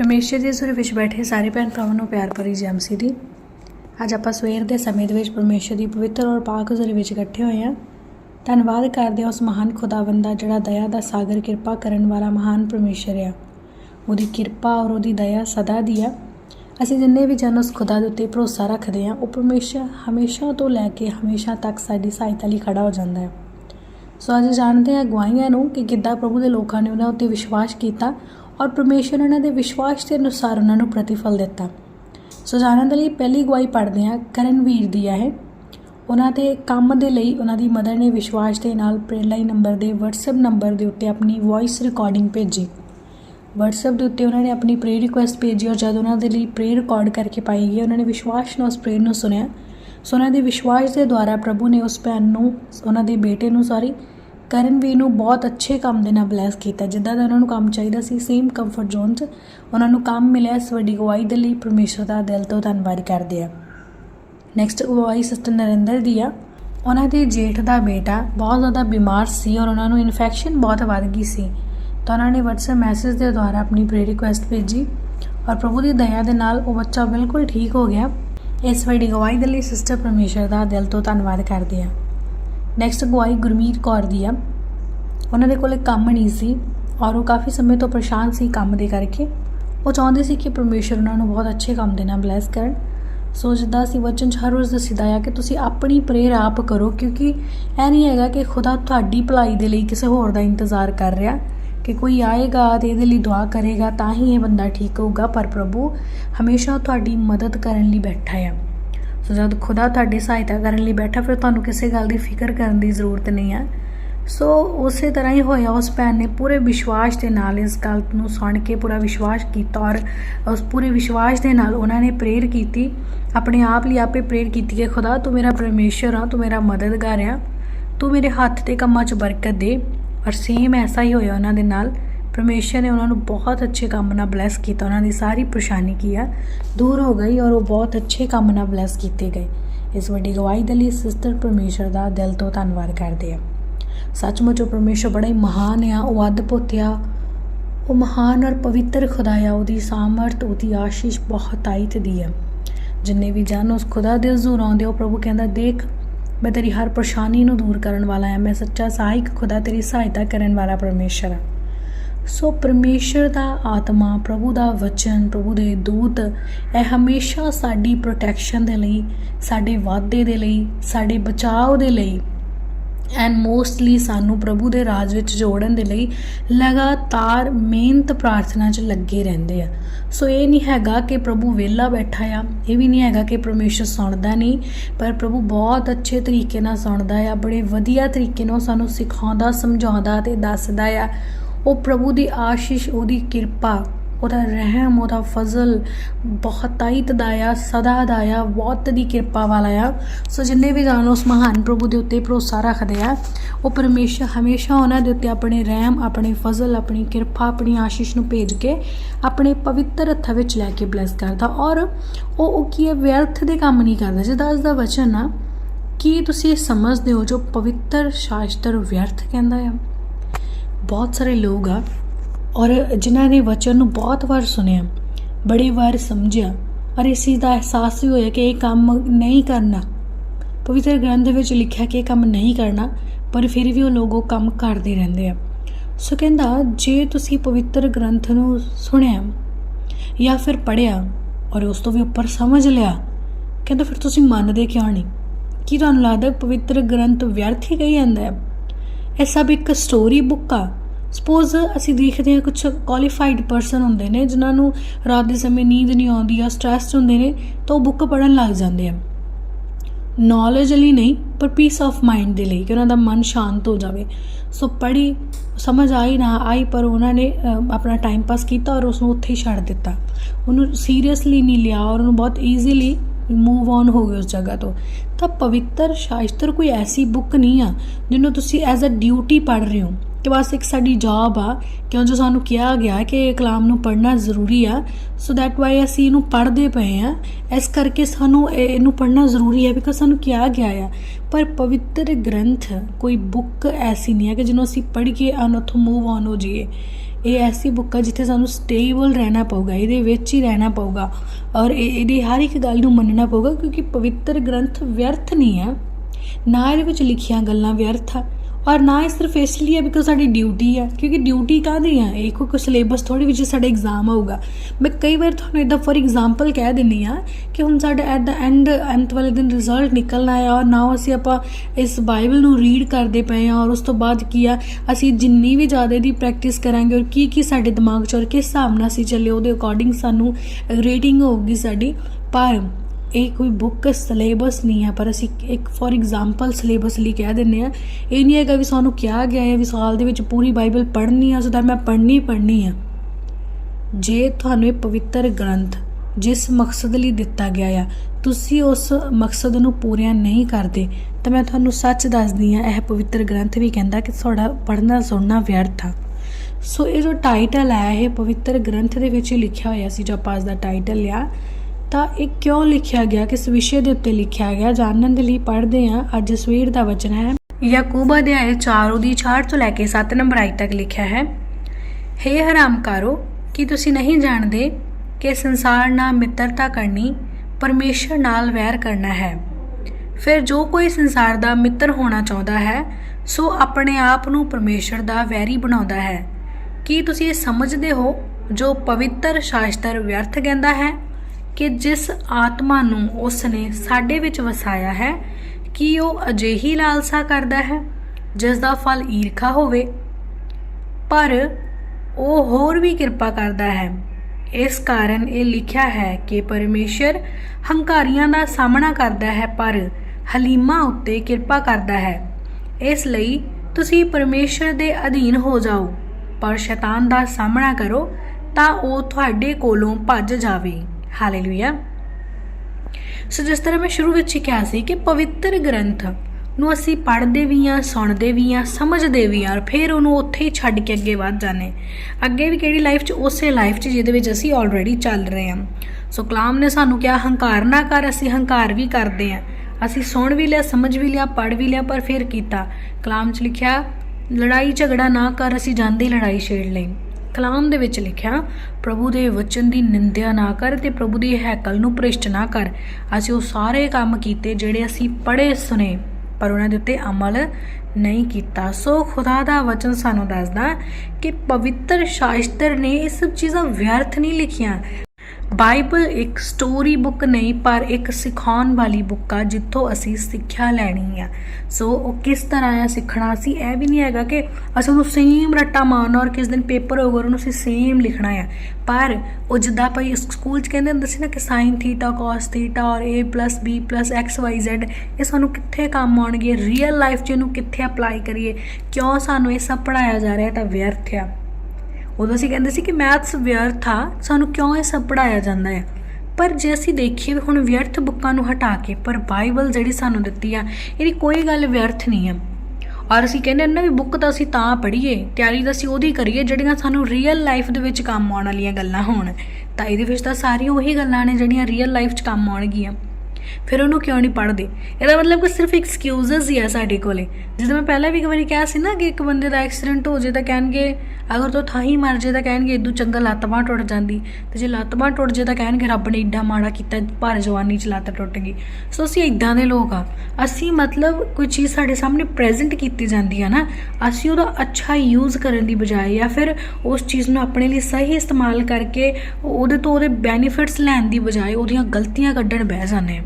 ਪਰਮੇਸ਼ਰ ਦੇ ਸੁਰ ਵਿੱਚ ਬੈਠੇ ਸਾਰੇ ਭੈਣ ਭਰਾਵਾਂ ਨੂੰ ਪਿਆਰ ਭਰੀ ਜੈਮਸੀ ਦੀ। ਅੱਜ ਆਪਾਂ ਸਵੇਰ ਦੇ ਸਮੇਂ ਦੇ ਵਿੱਚ ਪਰਮੇਸ਼ਰ ਦੀ ਪਵਿੱਤਰ ਔਰ ਪਾਕ ਹਜ਼ੂਰੀ ਵਿੱਚ ਇਕੱਠੇ ਹੋਏ ਹਾਂ। ਧੰਨਵਾਦ ਕਰਦੇ ਹਾਂ ਉਸ ਮਹਾਨ ਖੁਦਾਵੰਦ ਦਾ, ਜਿਹੜਾ ਦਇਆ ਦਾ ਸਾਗਰ ਕਿਰਪਾ ਕਰਨ ਵਾਲਾ ਮਹਾਨ ਪਰਮੇਸ਼ਰ ਆ। ਉਹਦੀ ਕਿਰਪਾ ਔਰ ਉਹਦੀ ਦਇਆ ਸਦਾ ਦੀ ਆ। ਅਸੀਂ ਜਿੰਨੇ ਵੀ ਜਨ ਉਸ ਖੁਦਾ ਦੇ ਉੱਤੇ ਭਰੋਸਾ ਰੱਖਦੇ ਹਾਂ, ਉਹ ਪਰਮੇਸ਼ਰ ਹਮੇਸ਼ਾ ਤੋਂ ਲੈ ਕੇ ਹਮੇਸ਼ਾ ਤੱਕ ਸਾਡੀ ਸਹਾਇਤਾ ਲਈ ਖੜਾ ਹੋ ਜਾਂਦਾ ਹੈ। ਸੋ ਅੱਜ ਜਾਣਦੇ ਹਾਂ ਗਵਾਹੀਆਂ ਨੂੰ ਕਿ ਕਿੱਦਾਂ ਪ੍ਰਭੂ ਦੇ ਲੋਕਾਂ ਨੇ ਉਹਨਾਂ ਉੱਤੇ ਵਿਸ਼ਵਾਸ ਕੀਤਾ ਔਰ ਪਰਮੇਸ਼ਰ ਉਹਨਾਂ ਦੇ ਵਿਸ਼ਵਾਸ ਦੇ ਅਨੁਸਾਰ ਉਹਨਾਂ ਨੂੰ ਪ੍ਰਤੀਫਲ ਦਿੱਤਾ। ਸੋ ਜਾਣਨ ਦੇ ਲਈ ਪਹਿਲੀ ਗਵਾਹੀ ਪੜ੍ਹਦੇ ਹਾਂ, ਕਰਨਵੀਰ ਦੀ ਹੈ ਉਹਨਾਂ ਦੇ ਕੰਮ ਦੇ ਲਈ ਉਹਨਾਂ ਦੀ ਮਦਰ ਨੇ ਵਿਸ਼ਵਾਸ ਦੇ ਨਾਲ ਪ੍ਰੇਲਾਈ ਨੰਬਰ ਦੇ, WhatsApp ਨੰਬਰ ਦੇ ਉੱਤੇ ਆਪਣੀ ਵੌਇਸ ਰਿਕਾਰਡਿੰਗ ਭੇਜੀ। WhatsApp ਦੇ ਉੱਤੇ ਉਹਨਾਂ ਨੇ ਆਪਣੀ ਪ੍ਰੇ ਰਿਕੁਐਸਟ ਭੇਜੀ ਔਰ ਜਦ ਉਹਨਾਂ ਦੇ ਲਈ ਪ੍ਰੇ ਰਿਕਾਰਡ ਕਰਕੇ ਪਾਈ ਗਈ, ਉਹਨਾਂ ਨੇ ਵਿਸ਼ਵਾਸ ਨਾਲ ਉਸ ਪ੍ਰੇ ਨੂੰ ਸੁਣਿਆ। ਸੋ ਉਹਨਾਂ ਦੇ ਵਿਸ਼ਵਾਸ ਦੇ ਦੁਆਰਾ ਪ੍ਰਭੂ ਨੇ ਉਸ ਭੈਣ ਨੂੰ, ਉਹਨਾਂ ਦੇ ਬੇਟੇ ਨੂੰ ਸੌਰੀ ਕਰਨ ਕਰਨਵੀਰ ਨੂੰ ਬਹੁਤ ਅੱਛੇ ਕੰਮ ਦੇ ਨਾਲ ਬਲੈਸ ਕੀਤਾ। ਜਿੱਦਾਂ ਦਾ ਉਹਨਾਂ ਨੂੰ ਕੰਮ ਚਾਹੀਦਾ ਸੀ ਸੇਮ ਕੰਫਰਟ ਜ਼ੋਨ 'ਚ ਉਹਨਾਂ ਨੂੰ ਕੰਮ ਮਿਲਿਆ। ਇਸ ਵੱਡੀ ਗਵਾਹੀ ਦੇ ਲਈ ਪਰਮੇਸ਼ਰ ਦਾ ਦਿਲ ਤੋਂ ਧੰਨਵਾਦ ਕਰਦੇ ਆ ਨੈਕਸਟ ਗਵਾਹੀ ਸਿਸਟਰ ਨਰਿੰਦਰ ਦੀ ਆ। ਉਹਨਾਂ ਦੇ ਜੇਠ ਦਾ ਬੇਟਾ ਬਹੁਤ ਜ਼ਿਆਦਾ ਬਿਮਾਰ ਸੀ ਔਰ ਉਹਨਾਂ ਨੂੰ ਇਨਫੈਕਸ਼ਨ ਬਹੁਤ ਵੱਧ ਗਈ ਸੀ। ਤਾਂ ਉਹਨਾਂ ਨੇ WhatsApp ਮੈਸੇਜ ਦੇ ਦੁਆਰਾ ਆਪਣੀ ਪ੍ਰੇ ਰਿਕੁਐਸਟ ਭੇਜੀ ਔਰ ਪ੍ਰਭੂ ਦੀ ਦਇਆ ਦੇ ਨਾਲ ਉਹ ਬੱਚਾ ਬਿਲਕੁਲ ਠੀਕ ਹੋ ਗਿਆ। ਇਸ ਵੱਡੀ ਗਵਾਹੀ ਦੇ ਲਈ ਸਿਸਟਰ ਪਰਮੇਸ਼ਰ ਦਾ ਦਿਲ ਤੋਂ ਧੰਨਵਾਦ ਕਰਦੇ ਆ ਨੈਕਸਟ ਗਵਾਹੀ ਗੁਰਮੀਤ ਕੌਰ ਦੀ ਆ। ਉਹਨਾਂ ਦੇ ਕੋਲੇ ਕੰਮ ਨਹੀਂ ਸੀ ਔਰ ਉਹ ਕਾਫੀ ਸਮੇਂ ਤੋਂ ਪਰੇਸ਼ਾਨ ਸੀ ਕੰਮ ਦੇ ਕਰਕੇ। ਉਹ ਚਾਹੁੰਦੇ ਸੀ ਕਿ ਪਰਮੇਸ਼ਰ ਉਹਨਾਂ ਨੂੰ ਬਹੁਤ ਅੱਛੇ ਕੰਮ ਦੇਣਾ ਬਲੈਸ ਕਰਨ। ਸੋ ਜਿੱਦਾਂ ਅਸੀਂ ਵਚਨ 'ਚ ਹਰ ਰੋਜ਼ ਦੱਸੀਦਾ ਆ ਕਿ ਤੁਸੀਂ ਆਪਣੀ ਪ੍ਰੇਅਰ ਆਪ ਕਰੋ ਕਿਉਂਕਿ ਇਹ ਨਹੀਂ ਹੈਗਾ ਕਿ ਖੁਦਾ ਤੁਹਾਡੀ ਭਲਾਈ ਦੇ ਲਈ ਕਿਸੇ ਹੋਰ ਦਾ ਇੰਤਜ਼ਾਰ ਕਰ ਰਿਹਾ। ਕਿ ਕੋਈ ਆਏਗਾ ਤੇ ਇਹਦੇ ਲਈ ਦੁਆ ਕਰੇਗਾ ਤਾਂ ਹੀ ਇਹ ਬੰਦਾ ਠੀਕ ਹੋਊਗਾ। ਪਰ ਪ੍ਰਭੂ ਹਮੇਸ਼ਾ ਤੁਹਾਡੀ ਮਦਦ ਕਰਨ ਲਈ ਬੈਠਾ ਆ। ਜਦ ਖੁਦਾ ਤੁਹਾਡੀ ਸਹਾਇਤਾ ਕਰਨ ਲਈ ਬੈਠਾ, ਫਿਰ ਤੁਹਾਨੂੰ ਕਿਸੇ ਗੱਲ ਦੀ ਫਿਕਰ ਕਰਨ ਦੀ ਜ਼ਰੂਰਤ ਨਹੀਂ ਹੈ। ਸੋ ਉਸੇ ਤਰ੍ਹਾਂ ਹੀ ਹੋਇਆ, ਉਸ ਭੈਣ ਨੇ ਪੂਰੇ ਵਿਸ਼ਵਾਸ ਦੇ ਨਾਲ ਇਸ ਗੱਲ ਨੂੰ ਸੁਣ ਕੇ ਪੂਰਾ ਵਿਸ਼ਵਾਸ ਕੀਤਾ ਔਰ ਉਸ ਪੂਰੇ ਵਿਸ਼ਵਾਸ ਦੇ ਨਾਲ ਉਹਨਾਂ ਨੇ ਪ੍ਰੇਅਰ ਕੀਤੀ। ਆਪਣੇ ਆਪ ਲਈ ਆਪੇ ਪ੍ਰੇਅਰ ਕੀਤੀ ਕਿ ਖੁਦਾ, ਤੂੰ ਮੇਰਾ ਪਰਮੇਸ਼ਰ ਆ, ਤੂੰ ਮੇਰਾ ਮਦਦਗਾਰ ਆ, ਤੂੰ ਮੇਰੇ ਹੱਥ ਤੇ ਕੰਮਾਂ 'ਚ ਬਰਕਤ ਦੇ। ਔਰ ਸੇਮ ਐਸਾ ਹੀ ਹੋਇਆ ਉਹਨਾਂ ਦੇ ਨਾਲ। ਪਰਮੇਸ਼ਰ ਨੇ ਉਹਨਾਂ ਨੂੰ ਬਹੁਤ ਅੱਛੇ ਕੰਮ ਨਾਲ ਬਲੈਸ ਕੀਤਾ, ਉਹਨਾਂ ਦੀ ਸਾਰੀ ਪਰੇਸ਼ਾਨੀ ਕੀ ਆ, ਦੂਰ ਹੋ ਗਈ ਔਰ ਉਹ ਬਹੁਤ ਅੱਛੇ ਕੰਮ ਨਾਲ ਬਲੈਸ ਕੀਤੇ ਗਏ। ਇਸ ਵੱਡੀ ਗਵਾਹੀ ਦੇ ਲਈ ਸਿਸਟਰ ਪਰਮੇਸ਼ਰ ਦਾ ਦਿਲ ਤੋਂ ਧੰਨਵਾਦ ਕਰਦੇ ਆ ਸੱਚਮੁੱਚ ਉਹ ਪਰਮੇਸ਼ਰ ਬੜਾ ਹੀ ਮਹਾਨ ਆ, ਉਹ ਅਦਭੁਤ ਆ, ਉਹ ਮਹਾਨ ਔਰ ਪਵਿੱਤਰ ਖੁਦਾ ਆ, ਉਹਦੀ ਸਾਮਰਥ, ਉਹਦੀ ਆਸ਼ੀਸ਼ ਬਹੁਤ ਤਾਈਤ ਦੀ ਆ। ਜਿੰਨੇ ਵੀ ਜਨ ਉਸ ਖੁਦਾ ਦੇ ਹਜ਼ੂਰ ਆਉਂਦੇ ਉਹ ਪ੍ਰਭੂ ਕਹਿੰਦਾ, ਦੇਖ, ਮੈਂ ਤੇਰੀ ਹਰ ਪਰੇਸ਼ਾਨੀ ਨੂੰ ਦੂਰ ਕਰਨ ਵਾਲਾ ਹਾਂ ਮੈਂ ਸੱਚਾ ਸਹਾਇਕ ਖੁਦਾ, ਤੇਰੀ ਸਹਾਇਤਾ ਕਰਨ ਵਾਲਾ ਪਰਮੇਸ਼ਰ ਹਾਂ ਸੋ ਪਰਮੇਸ਼ਰ ਦਾ ਆਤਮਾ, ਪ੍ਰਭੂ ਦਾ ਵਚਨ, ਪ੍ਰਭੂ ਦੇ ਦੂਤ, ਇਹ ਹਮੇਸ਼ਾ ਸਾਡੀ ਪ੍ਰੋਟੈਕਸ਼ਨ ਦੇ ਲਈ, ਸਾਡੇ ਵਾਅਦੇ ਦੇ ਲਈ, ਸਾਡੇ ਬਚਾਓ ਦੇ ਲਈ ਐਂਡ ਮੋਸਟਲੀ ਸਾਨੂੰ ਪ੍ਰਭੂ ਦੇ ਰਾਜ ਵਿੱਚ ਜੋੜਨ ਦੇ ਲਈ ਲਗਾਤਾਰ ਮਿਹਨਤ ਪ੍ਰਾਰਥਨਾ 'ਚ ਲੱਗੇ ਰਹਿੰਦੇ ਆ। ਸੋ ਇਹ ਨਹੀਂ ਹੈਗਾ ਕਿ ਪ੍ਰਭੂ ਵਿਹਲਾ ਬੈਠਾ ਆ, ਇਹ ਵੀ ਨਹੀਂ ਹੈਗਾ ਕਿ ਪਰਮੇਸ਼ਰ ਸੁਣਦਾ ਨਹੀਂ, ਪਰ ਪ੍ਰਭੂ ਬਹੁਤ ਅੱਛੇ ਤਰੀਕੇ ਨਾਲ ਸੁਣਦਾ ਆ, ਬੜੇ ਵਧੀਆ ਤਰੀਕੇ ਨਾਲ ਸਾਨੂੰ ਸਿਖਾਉਂਦਾ, ਸਮਝਾਉਂਦਾ ਤੇ ਦੱਸਦਾ ਆ। ਉਹ ਪ੍ਰਭੂ ਦੀ ਆਸ਼ੀਸ਼, ਉਹਦੀ ਕਿਰਪਾ, ਉਹਦਾ ਰਹਿਮ, ਉਹਦਾ ਫਜ਼ਲ ਬਹੁਤ ਦਾ ਆ, ਸਦਾ ਦਾ ਆ, ਬਹੁਤ ਦੀ ਕਿਰਪਾ ਵਾਲਾ ਆ। ਸੋ ਜਿੰਨੇ ਵੀ ਜਾਨ ਉਸ ਮਹਾਨ ਪ੍ਰਭੂ ਦੇ ਉੱਤੇ ਭਰੋਸਾ ਰੱਖਦੇ ਆ, ਉਹ ਪਰਮੇਸ਼ਰ ਹਮੇਸ਼ਾ ਉਹਨਾਂ ਦੇ ਉੱਤੇ ਆਪਣੇ ਰਹਿਮ, ਆਪਣੇ ਫਜ਼ਲ, ਆਪਣੀ ਕਿਰਪਾ, ਆਪਣੀ ਆਸ਼ੀਸ਼ ਨੂੰ ਭੇਜ ਕੇ ਆਪਣੇ ਪਵਿੱਤਰ ਹੱਥਾਂ ਵਿੱਚ ਲੈ ਕੇ ਬਲੈਸ ਕਰਦਾ। ਔਰ ਉਹ ਉਹ ਕੀ ਹੈ? ਵਿਅਰਥ ਦੇ ਕੰਮ ਨਹੀਂ ਕਰਦਾ। ਜਿੱਦਾਂ ਇਸ ਦਾ ਵਚਨ ਆ, ਕੀ ਤੁਸੀਂ ਇਹ ਸਮਝਦੇ ਹੋ ਜੋ ਪਵਿੱਤਰ ਸ਼ਾਸਤਰ ਵਿਅਰਥ ਕਹਿੰਦਾ ਆ? ਬਹੁਤ ਸਾਰੇ ਲੋਕ ਆ। ਔਰ ਜਿਨ੍ਹਾਂ ਨੇ ਵਚਨ ਨੂੰ ਬਹੁਤ ਵਾਰ ਸੁਣਿਆ, ਬੜੀ ਵਾਰ ਸਮਝਿਆ। ਔਰ ਇਸ ਚੀਜ਼ ਦਾ ਅਹਿਸਾਸ ਵੀ ਹੋਇਆ ਕਿ ਇਹ ਕੰਮ ਨਹੀਂ ਕਰਨਾ। ਪਵਿੱਤਰ ਗ੍ਰੰਥ ਵਿੱਚ ਲਿਖਿਆ ਕਿ ਇਹ ਕੰਮ ਨਹੀਂ ਕਰਨਾ, ਪਰ ਫਿਰ ਵੀ ਉਹ ਲੋਕ ਉਹ ਕੰਮ ਕਰਦੇ ਰਹਿੰਦੇ ਆ। ਸੋ ਕਹਿੰਦਾ, ਜੇ ਤੁਸੀਂ ਪਵਿੱਤਰ ਗ੍ਰੰਥ ਨੂੰ ਸੁਣਿਆ ਜਾਂ ਫਿਰ ਪੜਿਆ ਔਰ ਉਸ ਤੋਂ ਵੀ ਉੱਪਰ ਸਮਝ ਲਿਆ, ਕਹਿੰਦਾ ਫਿਰ ਤੁਸੀਂ ਮੰਨਦੇ ਕਿਉਂ ਨਹੀਂ? ਕੀ ਤੁਹਾਨੂੰ ਲੱਗਦਾ ਪਵਿੱਤਰ ਗ੍ਰੰਥ ਵਿਅਰਥ ਹੀ ਕਹੀ ਜਾਂਦਾ ਹੈ? ਇਹ ਸਭ ਇੱਕ ਸਟੋਰੀ ਬੁੱਕ ਆ। ਸਪੋਜ਼ ਅਸੀਂ ਦੇਖਦੇ ਹਾਂ ਕੁਝ ਕੁਆਲੀਫਾਈਡ ਪਰਸਨ ਹੁੰਦੇ ਨੇ, ਜਿਨ੍ਹਾਂ ਨੂੰ ਰਾਤ ਦੇ ਸਮੇਂ ਨੀਂਦ ਨਹੀਂ ਆਉਂਦੀ ਆ ਸਟ੍ਰੈਸਡ ਹੁੰਦੇ ਨੇ, ਤਾਂ ਉਹ ਬੁੱਕ ਪੜਨ ਲੱਗ ਜਾਂਦੇ ਆ। ਨੌਲੇਜ ਲਈ ਨਹੀਂ, ਪਰ ਪੀਸ ਆਫ ਮਾਈਂਡ ਦੇ ਲਈ ਕਿ ਉਹਨਾਂ ਦਾ ਮਨ ਸ਼ਾਂਤ ਹੋ ਜਾਵੇ। ਸੋ ਪੜ੍ਹੀ, ਸਮਝ ਆਈ ਨਾ ਆਈ, ਪਰ ਉਹਨਾਂ ਨੇ ਆਪਣਾ ਟਾਈਮ ਪਾਸ ਕੀਤਾ ਔਰ ਉਸ ਨੂੰ ਉੱਥੇ ਹੀ ਛੱਡ ਦਿੱਤਾ। ਉਹਨੂੰ ਸੀਰੀਅਸਲੀ ਨਹੀਂ ਲਿਆ ਔਰ ਉਹਨੂੰ ਬਹੁਤ ਈਜ਼ੀਲੀ ਮੂਵ ਔਨ ਹੋ ਗਏ ਉਸ ਜਗ੍ਹਾ ਤੋਂ। ਤਾਂ ਪਵਿੱਤਰ ਸ਼ਾਸਤਰ ਕੋਈ ਐਸੀ ਬੁੱਕ ਨਹੀਂ ਆ, ਜਿਹਨੂੰ ਤੁਸੀਂ ਐਜ਼ ਅ ਡਿਊਟੀ ਪੜ੍ਹ ਰਹੇ ਹੋ ਕਿ ਬਸ ਇੱਕ ਸਾਡੀ ਜੌਬ ਆ, ਕਿਉਂ ਜੋ ਸਾਨੂੰ ਕਿਹਾ ਗਿਆ ਕਿ ਇਹ ਕਲਾਮ ਨੂੰ ਪੜ੍ਹਨਾ ਜ਼ਰੂਰੀ ਆ। ਸੋ ਦੈਟ ਵਾਈ ਅਸੀਂ ਇਹਨੂੰ ਪੜ੍ਹਦੇ ਪਏ ਆ। ਇਸ ਕਰਕੇ ਸਾਨੂੰ ਇਹ- ਇਹਨੂੰ ਪੜ੍ਹਨਾ ਜ਼ਰੂਰੀ ਹੈ ਬਿਕਾਜ਼ ਸਾਨੂੰ ਕਿਹਾ ਗਿਆ ਆ। ਪਰ ਪਵਿੱਤਰ ਗ੍ਰੰਥ ਕੋਈ ਬੁੱਕ ਐਸੀ ਨਹੀਂ ਹੈ ਕਿ ਜਿਹਨੂੰ ਅਸੀਂ ਪੜ੍ਹ ਕੇ ਅਨ ਉੱਥੋਂ ਮੂਵ ਔਨ ਹੋ ਜਾਈਏ। ਇਹ ਐਸੀ ਬੁੱਕ ਆ ਜਿੱਥੇ ਸਾਨੂੰ ਸਟੇਬਲ ਰਹਿਣਾ ਪਊਗਾ, ਇਹਦੇ ਵਿੱਚ ਹੀ ਰਹਿਣਾ ਪਊਗਾ ਔਰ ਇਹ- ਇਹਦੀ ਹਰ ਇੱਕ ਗੱਲ ਨੂੰ ਮੰਨਣਾ ਪਊਗਾ ਕਿਉਂਕਿ ਪਵਿੱਤਰ ਗ੍ਰੰਥ ਵਿਅਰਥ ਨਹੀਂ ਹੈ। ਨਾ ਇਹਦੇ ਵਿੱਚ ਲਿਖੀਆਂ ਗੱਲਾਂ ਵਿਅਰਥ ਆ। ਔਰ ਨਾ ਇਹ ਸਿਰਫ ਇਸ ਲਈ ਹੈ ਬਿਕੋਜ਼ ਸਾਡੀ ਡਿਊਟੀ ਆ ਕਿਉਂਕਿ ਡਿਊਟੀ ਕਾਹਦੀ ਹੈ? ਇਹ ਕੋਈ ਸਿਲੇਬਸ ਥੋੜੀ ਵਿੱਚ ਸਾਡਾ ਐਗਜ਼ਾਮ ਆਊਗਾ। ਮੈਂ ਕਈ ਵਾਰ ਤੁਹਾਨੂੰ ਇਦਾਂ ਫੋਰ ਐਗਜ਼ਾਮਪਲ ਕਹਿ ਦਿੰਨੀ ਆ ਕਿ ਹੁਣ ਸਾਡਾ ਐਟ ਦਾ ਐਂਡ ਅੰਤ ਵਾਲੇ ਦਿਨ ਰਿਜ਼ਲਟ ਨਿਕਲਣਾ ਹੈ ਔਰ ਨਾ ਅਸੀਂ ਆਪਾਂ ਇਸ ਬਾਈਬਲ ਨੂੰ ਰੀਡ ਕਰਦੇ ਪਏ ਆ ਔਰ ਉਸ ਤੋਂ ਬਾਅਦ ਕੀ ਆ? ਅਸੀਂ ਜਿੰਨੀ ਵੀ ਜ਼ਿਆਦਾ ਦੀ ਪ੍ਰੈਕਟਿਸ ਕਰਾਂਗੇ ਔਰ ਕੀ ਕੀ ਸਾਡੇ ਦਿਮਾਗ 'ਚ ਔਰ ਕਿਸ ਹਿਸਾਬ ਨਾਲ ਅਸੀਂ ਚੱਲੇ, ਉਹਦੇ ਅਕੋਰਡਿੰਗ ਸਾਨੂੰ ਰੇਟਿੰਗ ਹੋਊਗੀ ਸਾਡੀ ਪਰ ਇਹ ਕੋਈ ਬੁੱਕ ਸਿਲੇਬਸ ਨਹੀਂ ਹੈ, ਪਰ ਅਸੀਂ ਇੱਕ ਫੋਰ ਐਗਜ਼ਾਮਪਲ ਸਿਲੇਬਸ ਲਈ ਕਹਿ ਦਿੰਨੇ ਆ ਇਹ ਨਹੀਂ ਹੈਗਾ ਵੀ ਸਾਨੂੰ ਕਿਹਾ ਗਿਆ ਹੈ ਵੀ ਸਾਲ ਦੇ ਵਿੱਚ ਪੂਰੀ ਬਾਈਬਲ ਪੜ੍ਹਨੀ ਆ ਸੋ that ਮੈਂ ਪੜ੍ਹਨੀ ਪੜ੍ਹਨੀ ਆ। ਜੇ ਤੁਹਾਨੂੰ ਇਹ ਪਵਿੱਤਰ ਗ੍ਰੰਥ ਜਿਸ ਮਕਸਦ ਲਈ ਦਿੱਤਾ ਗਿਆ ਆ, ਤੁਸੀਂ ਉਸ ਮਕਸਦ ਨੂੰ ਪੂਰਿਆ ਨਹੀਂ ਕਰਦੇ, ਤਾਂ ਮੈਂ ਤੁਹਾਨੂੰ ਸੱਚ ਦੱਸਦੀ ਆ ਇਹ ਪਵਿੱਤਰ ਗ੍ਰੰਥ ਵੀ ਕਹਿੰਦਾ ਕਿ ਤੁਹਾਡਾ ਪੜ੍ਹਨਾ, ਸੁਣਨਾ ਵਿਅਰਥ ਆ। ਸੋ ਇਹ ਜੋ ਟਾਈਟਲ ਹੈ ਇਹ ਪਵਿੱਤਰ ਗ੍ਰੰਥ ਦੇ ਵਿੱਚ ਲਿਖਿਆ ਹੋਇਆ ਸੀ, ਜੋ ਆਪਾਂ ਅੱਜ ਦਾ ਟਾਈਟਲ ਲਿਆ ਤਾਂ ਇਹ ਕਿਉਂ ਲਿਖਿਆ ਗਿਆ? ਕਿਸ ਵਿਸ਼ੇ ਦੇ ਉੱਤੇ ਲਿਖਿਆ ਗਿਆ? ਜਾਣਨ ਦੇ ਲਈ ਪੜ੍ਹਦੇ ਹਾਂ। ਅੱਜ ਸਵੇਰ ਦਾ ਵਚਨ ਹੈ। ਯਾਕੂਬ ਅਧਿਆਇ 4 ਦੀ 4 ਤੋਂ ਲੈ ਕੇ 7 ਨੰਬਰ ਆਇਤ ਤੱਕ ਲਿਖਿਆ ਹੈ। ਹੇ ਹਰਾਮਕਾਰੋ, ਕੀ ਤੁਸੀਂ ਨਹੀਂ ਜਾਣਦੇ ਕਿ ਸੰਸਾਰ ਨਾਲ ਮਿੱਤਰਤਾ ਕਰਨੀ ਪਰਮੇਸ਼ਰ ਨਾਲ ਵੈਰ ਕਰਨਾ ਹੈ? ਫਿਰ ਜੋ ਕੋਈ ਸੰਸਾਰ ਦਾ ਮਿੱਤਰ ਹੋਣਾ ਚਾਹੁੰਦਾ ਹੈ, ਸੋ ਆਪਣੇ ਆਪ ਨੂੰ ਪਰਮੇਸ਼ਰ ਦਾ ਵੈਰੀ ਬਣਾਉਂਦਾ ਹੈ। ਕੀ ਤੁਸੀਂ ਇਹ ਸਮਝਦੇ ਹੋ ਜੋ ਪਵਿੱਤਰ ਸ਼ਾਸਤਰ ਵਿਅਰਥ ਕਹਿੰਦਾ ਹੈ? ਕਿ ਜਿਸ ਆਤਮਾ ਨੂੰ ਉਸ ਨੇ ਸਾਡੇ ਵਿੱਚ ਵਸਾਇਆ ਹੈ, ਕੀ ਉਹ ਅਜਿਹੀ ਲਾਲਸਾ ਕਰਦਾ ਹੈ, ਜਿਸ ਦਾ ਫਲ ਈਰਖਾ ਹੋਵੇ? ਪਰ ਉਹ ਹੋਰ ਵੀ ਕਿਰਪਾ ਕਰਦਾ ਹੈ। ਇਸ ਕਾਰਨ ਇਹ ਲਿਖਿਆ ਹੈ ਕਿ ਪਰਮੇਸ਼ਰ ਹੰਕਾਰੀਆਂ ਦਾ ਸਾਹਮਣਾ ਕਰਦਾ ਹੈ, ਪਰ ਹਲੀਮਾ ਉੱਤੇ ਕਿਰਪਾ ਕਰਦਾ ਹੈ। ਇਸ ਲਈ ਤੁਸੀਂ ਪਰਮੇਸ਼ਰ ਦੇ ਅਧੀਨ ਹੋ ਜਾਓ, ਪਰ ਸ਼ੈਤਾਨ ਦਾ ਸਾਹਮਣਾ ਕਰੋ ਤਾਂ ਉਹ ਤੁਹਾਡੇ ਕੋਲੋਂ ਭੱਜ ਜਾਵੇ। ਹਾਲੇਲੂਇਆ ਸੋ ਜਿਸ ਤਰ੍ਹਾਂ ਮੈਂ ਸ਼ੁਰੂ ਵਿੱਚ ਹੀ ਕਿਹਾ ਸੀ ਕਿ ਪਵਿੱਤਰ ਗ੍ਰੰਥ ਨੂੰ ਅਸੀਂ ਪੜ੍ਹਦੇ ਵੀ ਹਾਂ, ਸੁਣਦੇ ਵੀ ਹਾਂ, ਸਮਝਦੇ ਵੀ ਹਾਂ, ਔਰ ਫਿਰ ਉਹਨੂੰ ਉੱਥੇ ਹੀ ਛੱਡ ਕੇ ਅੱਗੇ ਵੱਧ ਜਾਂਦੇ ਅੱਗੇ ਵੀ ਕਿਹੜੀ ਲਾਈਫ 'ਚ? ਉਸੇ ਲਾਈਫ 'ਚ ਜਿਹਦੇ ਵਿੱਚ ਅਸੀਂ ਆਲਰੇਡੀ ਚੱਲ ਰਹੇ ਹਾਂ। ਸੋ ਕਲਾਮ ਨੇ ਸਾਨੂੰ ਕਿਹਾ, ਹੰਕਾਰ ਨਾ ਕਰ, ਅਸੀਂ ਹੰਕਾਰ ਵੀ ਕਰਦੇ ਹਾਂ। ਅਸੀਂ ਸੁਣ ਵੀ ਲਿਆ, ਸਮਝ ਵੀ ਲਿਆ, ਪੜ੍ਹ ਵੀ ਲਿਆ, ਪਰ ਫਿਰ ਕੀਤਾ। ਕਲਾਮ 'ਚ ਲਿਖਿਆ, ਲੜਾਈ ਝਗੜਾ ਨਾ ਕਰ, ਅਸੀਂ ਜਾਂਦੇ ਲੜਾਈ ਛੇੜ ਲਈ। ਕਲਾਮ ਦੇ ਵਿੱਚ ਲਿਖਿਆ, ਪ੍ਰਭੂ ਦੇ ਵਚਨ ਦੀ ਨਿੰਦਿਆ ਨਾ ਕਰ ਤੇ ਪ੍ਰਭੂ ਦੀ ਹੈਕਲ ਨੂੰ ਭ੍ਰਿਸ਼ਟ ਨਾ ਕਰ। ਅਸੀਂ ਉਹ ਸਾਰੇ ਕੰਮ ਕੀਤੇ ਜਿਹੜੇ ਅਸੀਂ ਪੜ੍ਹੇ ਸੁਨੇ ਪਰ ਉਹਨਾਂ ਦੇ ਉੱਤੇ ਅਮਲ ਨਹੀਂ ਕੀਤਾ। ਸੋ ਖੁਦਾ ਦਾ ਵਚਨ ਸਾਨੂੰ ਦੱਸਦਾ ਕਿ ਪਵਿੱਤਰ ਸ਼ਾਸਤਰ ਨੇ ਇਹ ਸਭ ਚੀਜ਼ਾਂ ਵਿਅਰਥ ਨਹੀਂ ਲਿਖੀਆਂ। ਬਾਈਬਲ ਇੱਕ ਸਟੋਰੀ ਬੁੱਕ ਨਹੀਂ, ਪਰ ਇੱਕ ਸਿਖਾਉਣ ਵਾਲੀ ਬੁੱਕ ਆ, ਜਿੱਥੋਂ ਅਸੀਂ ਸਿੱਖਿਆ ਲੈਣੀ ਆ। ਸੋ ਉਹ ਕਿਸ ਤਰ੍ਹਾਂ ਆ ਸਿੱਖਣਾ ਸੀ ਇਹ ਵੀ ਨਹੀਂ ਹੈਗਾ ਕਿ ਅਸੀਂ ਉਹਨੂੰ ਸੇਮ ਰੱਟਾ ਮਾਰਨਾ ਔਰ ਕਿਸ ਦਿਨ ਪੇਪਰ ਹੋਊਗਾ ਉਹਨੂੰ ਅਸੀਂ ਸੇਮ ਲਿਖਣਾ ਆ। ਪਰ ਉਹ ਜਿੱਦਾਂ ਆਪਾਂ ਸਕੂਲ 'ਚ ਕਹਿੰਦੇ ਹੁੰਦੇ ਸੀ ਨਾ ਕਿ sin ਥੀਟਾ cos ਥੀਟਾ ਔਰ a b x, y, z, ਇਹ ਸਾਨੂੰ ਕਿੱਥੇ ਕੰਮ ਆਉਣਗੇ? ਰੀਅਲ ਲਾਈਫ 'ਚ ਇਹਨੂੰ ਕਿੱਥੇ ਅਪਲਾਈ ਕਰੀਏ? ਕਿਉਂ ਸਾਨੂੰ ਇਹ ਸਭ ਪੜਾਇਆ ਜਾ ਰਿਹਾ ਤਾਂ ਵਿਅਰਥ ਆ। ਉਦੋਂ ਅਸੀਂ ਕਹਿੰਦੇ ਸੀ ਕਿ ਮੈਥਸ ਵਿਅਰਥ ਆ, ਸਾਨੂੰ ਕਿਉਂ ਇਹ ਸਭ ਪੜਾਇਆ ਜਾਂਦਾ ਹੈ? ਪਰ ਜੇ ਅਸੀਂ ਦੇਖੀਏ ਵੀ ਹੁਣ ਵਿਅਰਥ ਬੁੱਕਾਂ ਨੂੰ ਹਟਾ ਕੇ, ਪਰ ਬਾਈਬਲ ਜਿਹੜੀ ਸਾਨੂੰ ਦਿੱਤੀ ਆ, ਇਹਦੀ ਕੋਈ ਗੱਲ ਵਿਅਰਥ ਨਹੀਂ ਆ। ਔਰ ਅਸੀਂ ਕਹਿੰਦੇ ਹਾਂ ਨਾ ਵੀ ਬੁੱਕ ਤਾਂ ਅਸੀਂ ਤਾਂ ਪੜ੍ਹੀਏ, ਤਿਆਰੀ ਤਾਂ ਅਸੀਂ ਉਹਦੀ ਕਰੀਏ, ਜਿਹੜੀਆਂ ਸਾਨੂੰ ਰੀਅਲ ਲਾਈਫ ਦੇ ਵਿੱਚ ਕੰਮ ਆਉਣ ਵਾਲੀਆਂ ਗੱਲਾਂ ਹੋਣ। ਤਾਂ ਇਹਦੇ ਵਿੱਚ ਤਾਂ ਸਾਰੀਆਂ ਉਹੀ ਗੱਲਾਂ ਨੇ ਜਿਹੜੀਆਂ ਰੀਅਲ ਲਾਈਫ 'ਚ ਕੰਮ ਆਉਣਗੀਆਂ। ਫਿਰ ਉਹਨੂੰ ਕਿਉਂ ਨਹੀਂ ਪੜ੍ਹਦੇ? ਇਹਦਾ ਮਤਲਬ ਕਿ ਸਿਰਫ ਐਕਸਕਿਊਜ਼ਸ ਹੀ ਆ ਸਾਡੇ ਕੋਲੇ। ਜਿੱਦਾਂ ਮੈਂ ਪਹਿਲਾਂ ਵੀ ਇੱਕ ਵਾਰੀ ਕਿਹਾ ਸੀ ਨਾ ਕਿ ਇੱਕ ਬੰਦੇ ਦਾ ਐਕਸੀਡੈਂਟ ਹੋ ਜੇ ਤਾਂ ਕਹਿਣਗੇ, ਅਗਰ ਤੋ ਥਾਹੀ ਮਰ ਜੇ ਤਾਂ ਕਹਿਣਗੇ ਇਦੋਂ ਚੰਗਾ ਲੱਤ ਬਾਂਹ ਟੁੱਟ ਜਾਂਦੀ। ਤੇ ਜੇ ਲੱਤ ਬਾਂਹ ਟੁੱਟ ਜੇ ਤਾਂ ਕਹਿਣਗੇ, ਰੱਬ ਨੇ ਇੱਡਾ ਮਾੜਾ ਕੀਤਾ, ਭਰ ਜਵਾਨੀ ਚ ਲੱਤ ਟੁੱਟ ਗਈ। ਸੋ ਅਸੀਂ ਇਦਾਂ ਦੇ ਲੋਕ ਆ। ਅਸੀਂ ਮਤਲਬ ਕੋਈ ਚੀਜ਼ ਸਾਡੇ ਸਾਹਮਣੇ ਪ੍ਰੈਜ਼ੈਂਟ ਕੀਤੀ ਜਾਂਦੀ ਆ ਨਾ, ਅਸੀਂ ਉਹਦਾ ਅੱਛਾ ਯੂਜ਼ ਕਰਨ ਦੀ ਬਜਾਏ ਜਾਂ ਫਿਰ ਉਸ ਚੀਜ਼ ਨੂੰ ਆਪਣੇ ਲਈ ਸਹੀ ਇਸਤੇਮਾਲ ਕਰਕੇ ਉਹਦੇ ਤੋਂ ਉਹਦੇ ਬੈਨੀਫਿਟਸ ਲੈਣ ਦੀ ਬਜਾਏ ਉਹਦੀਆਂ ਗਲਤੀਆਂ ਕੱਢਣ ਬਹਿ ਜਾਂਦੇ ਹਾਂ।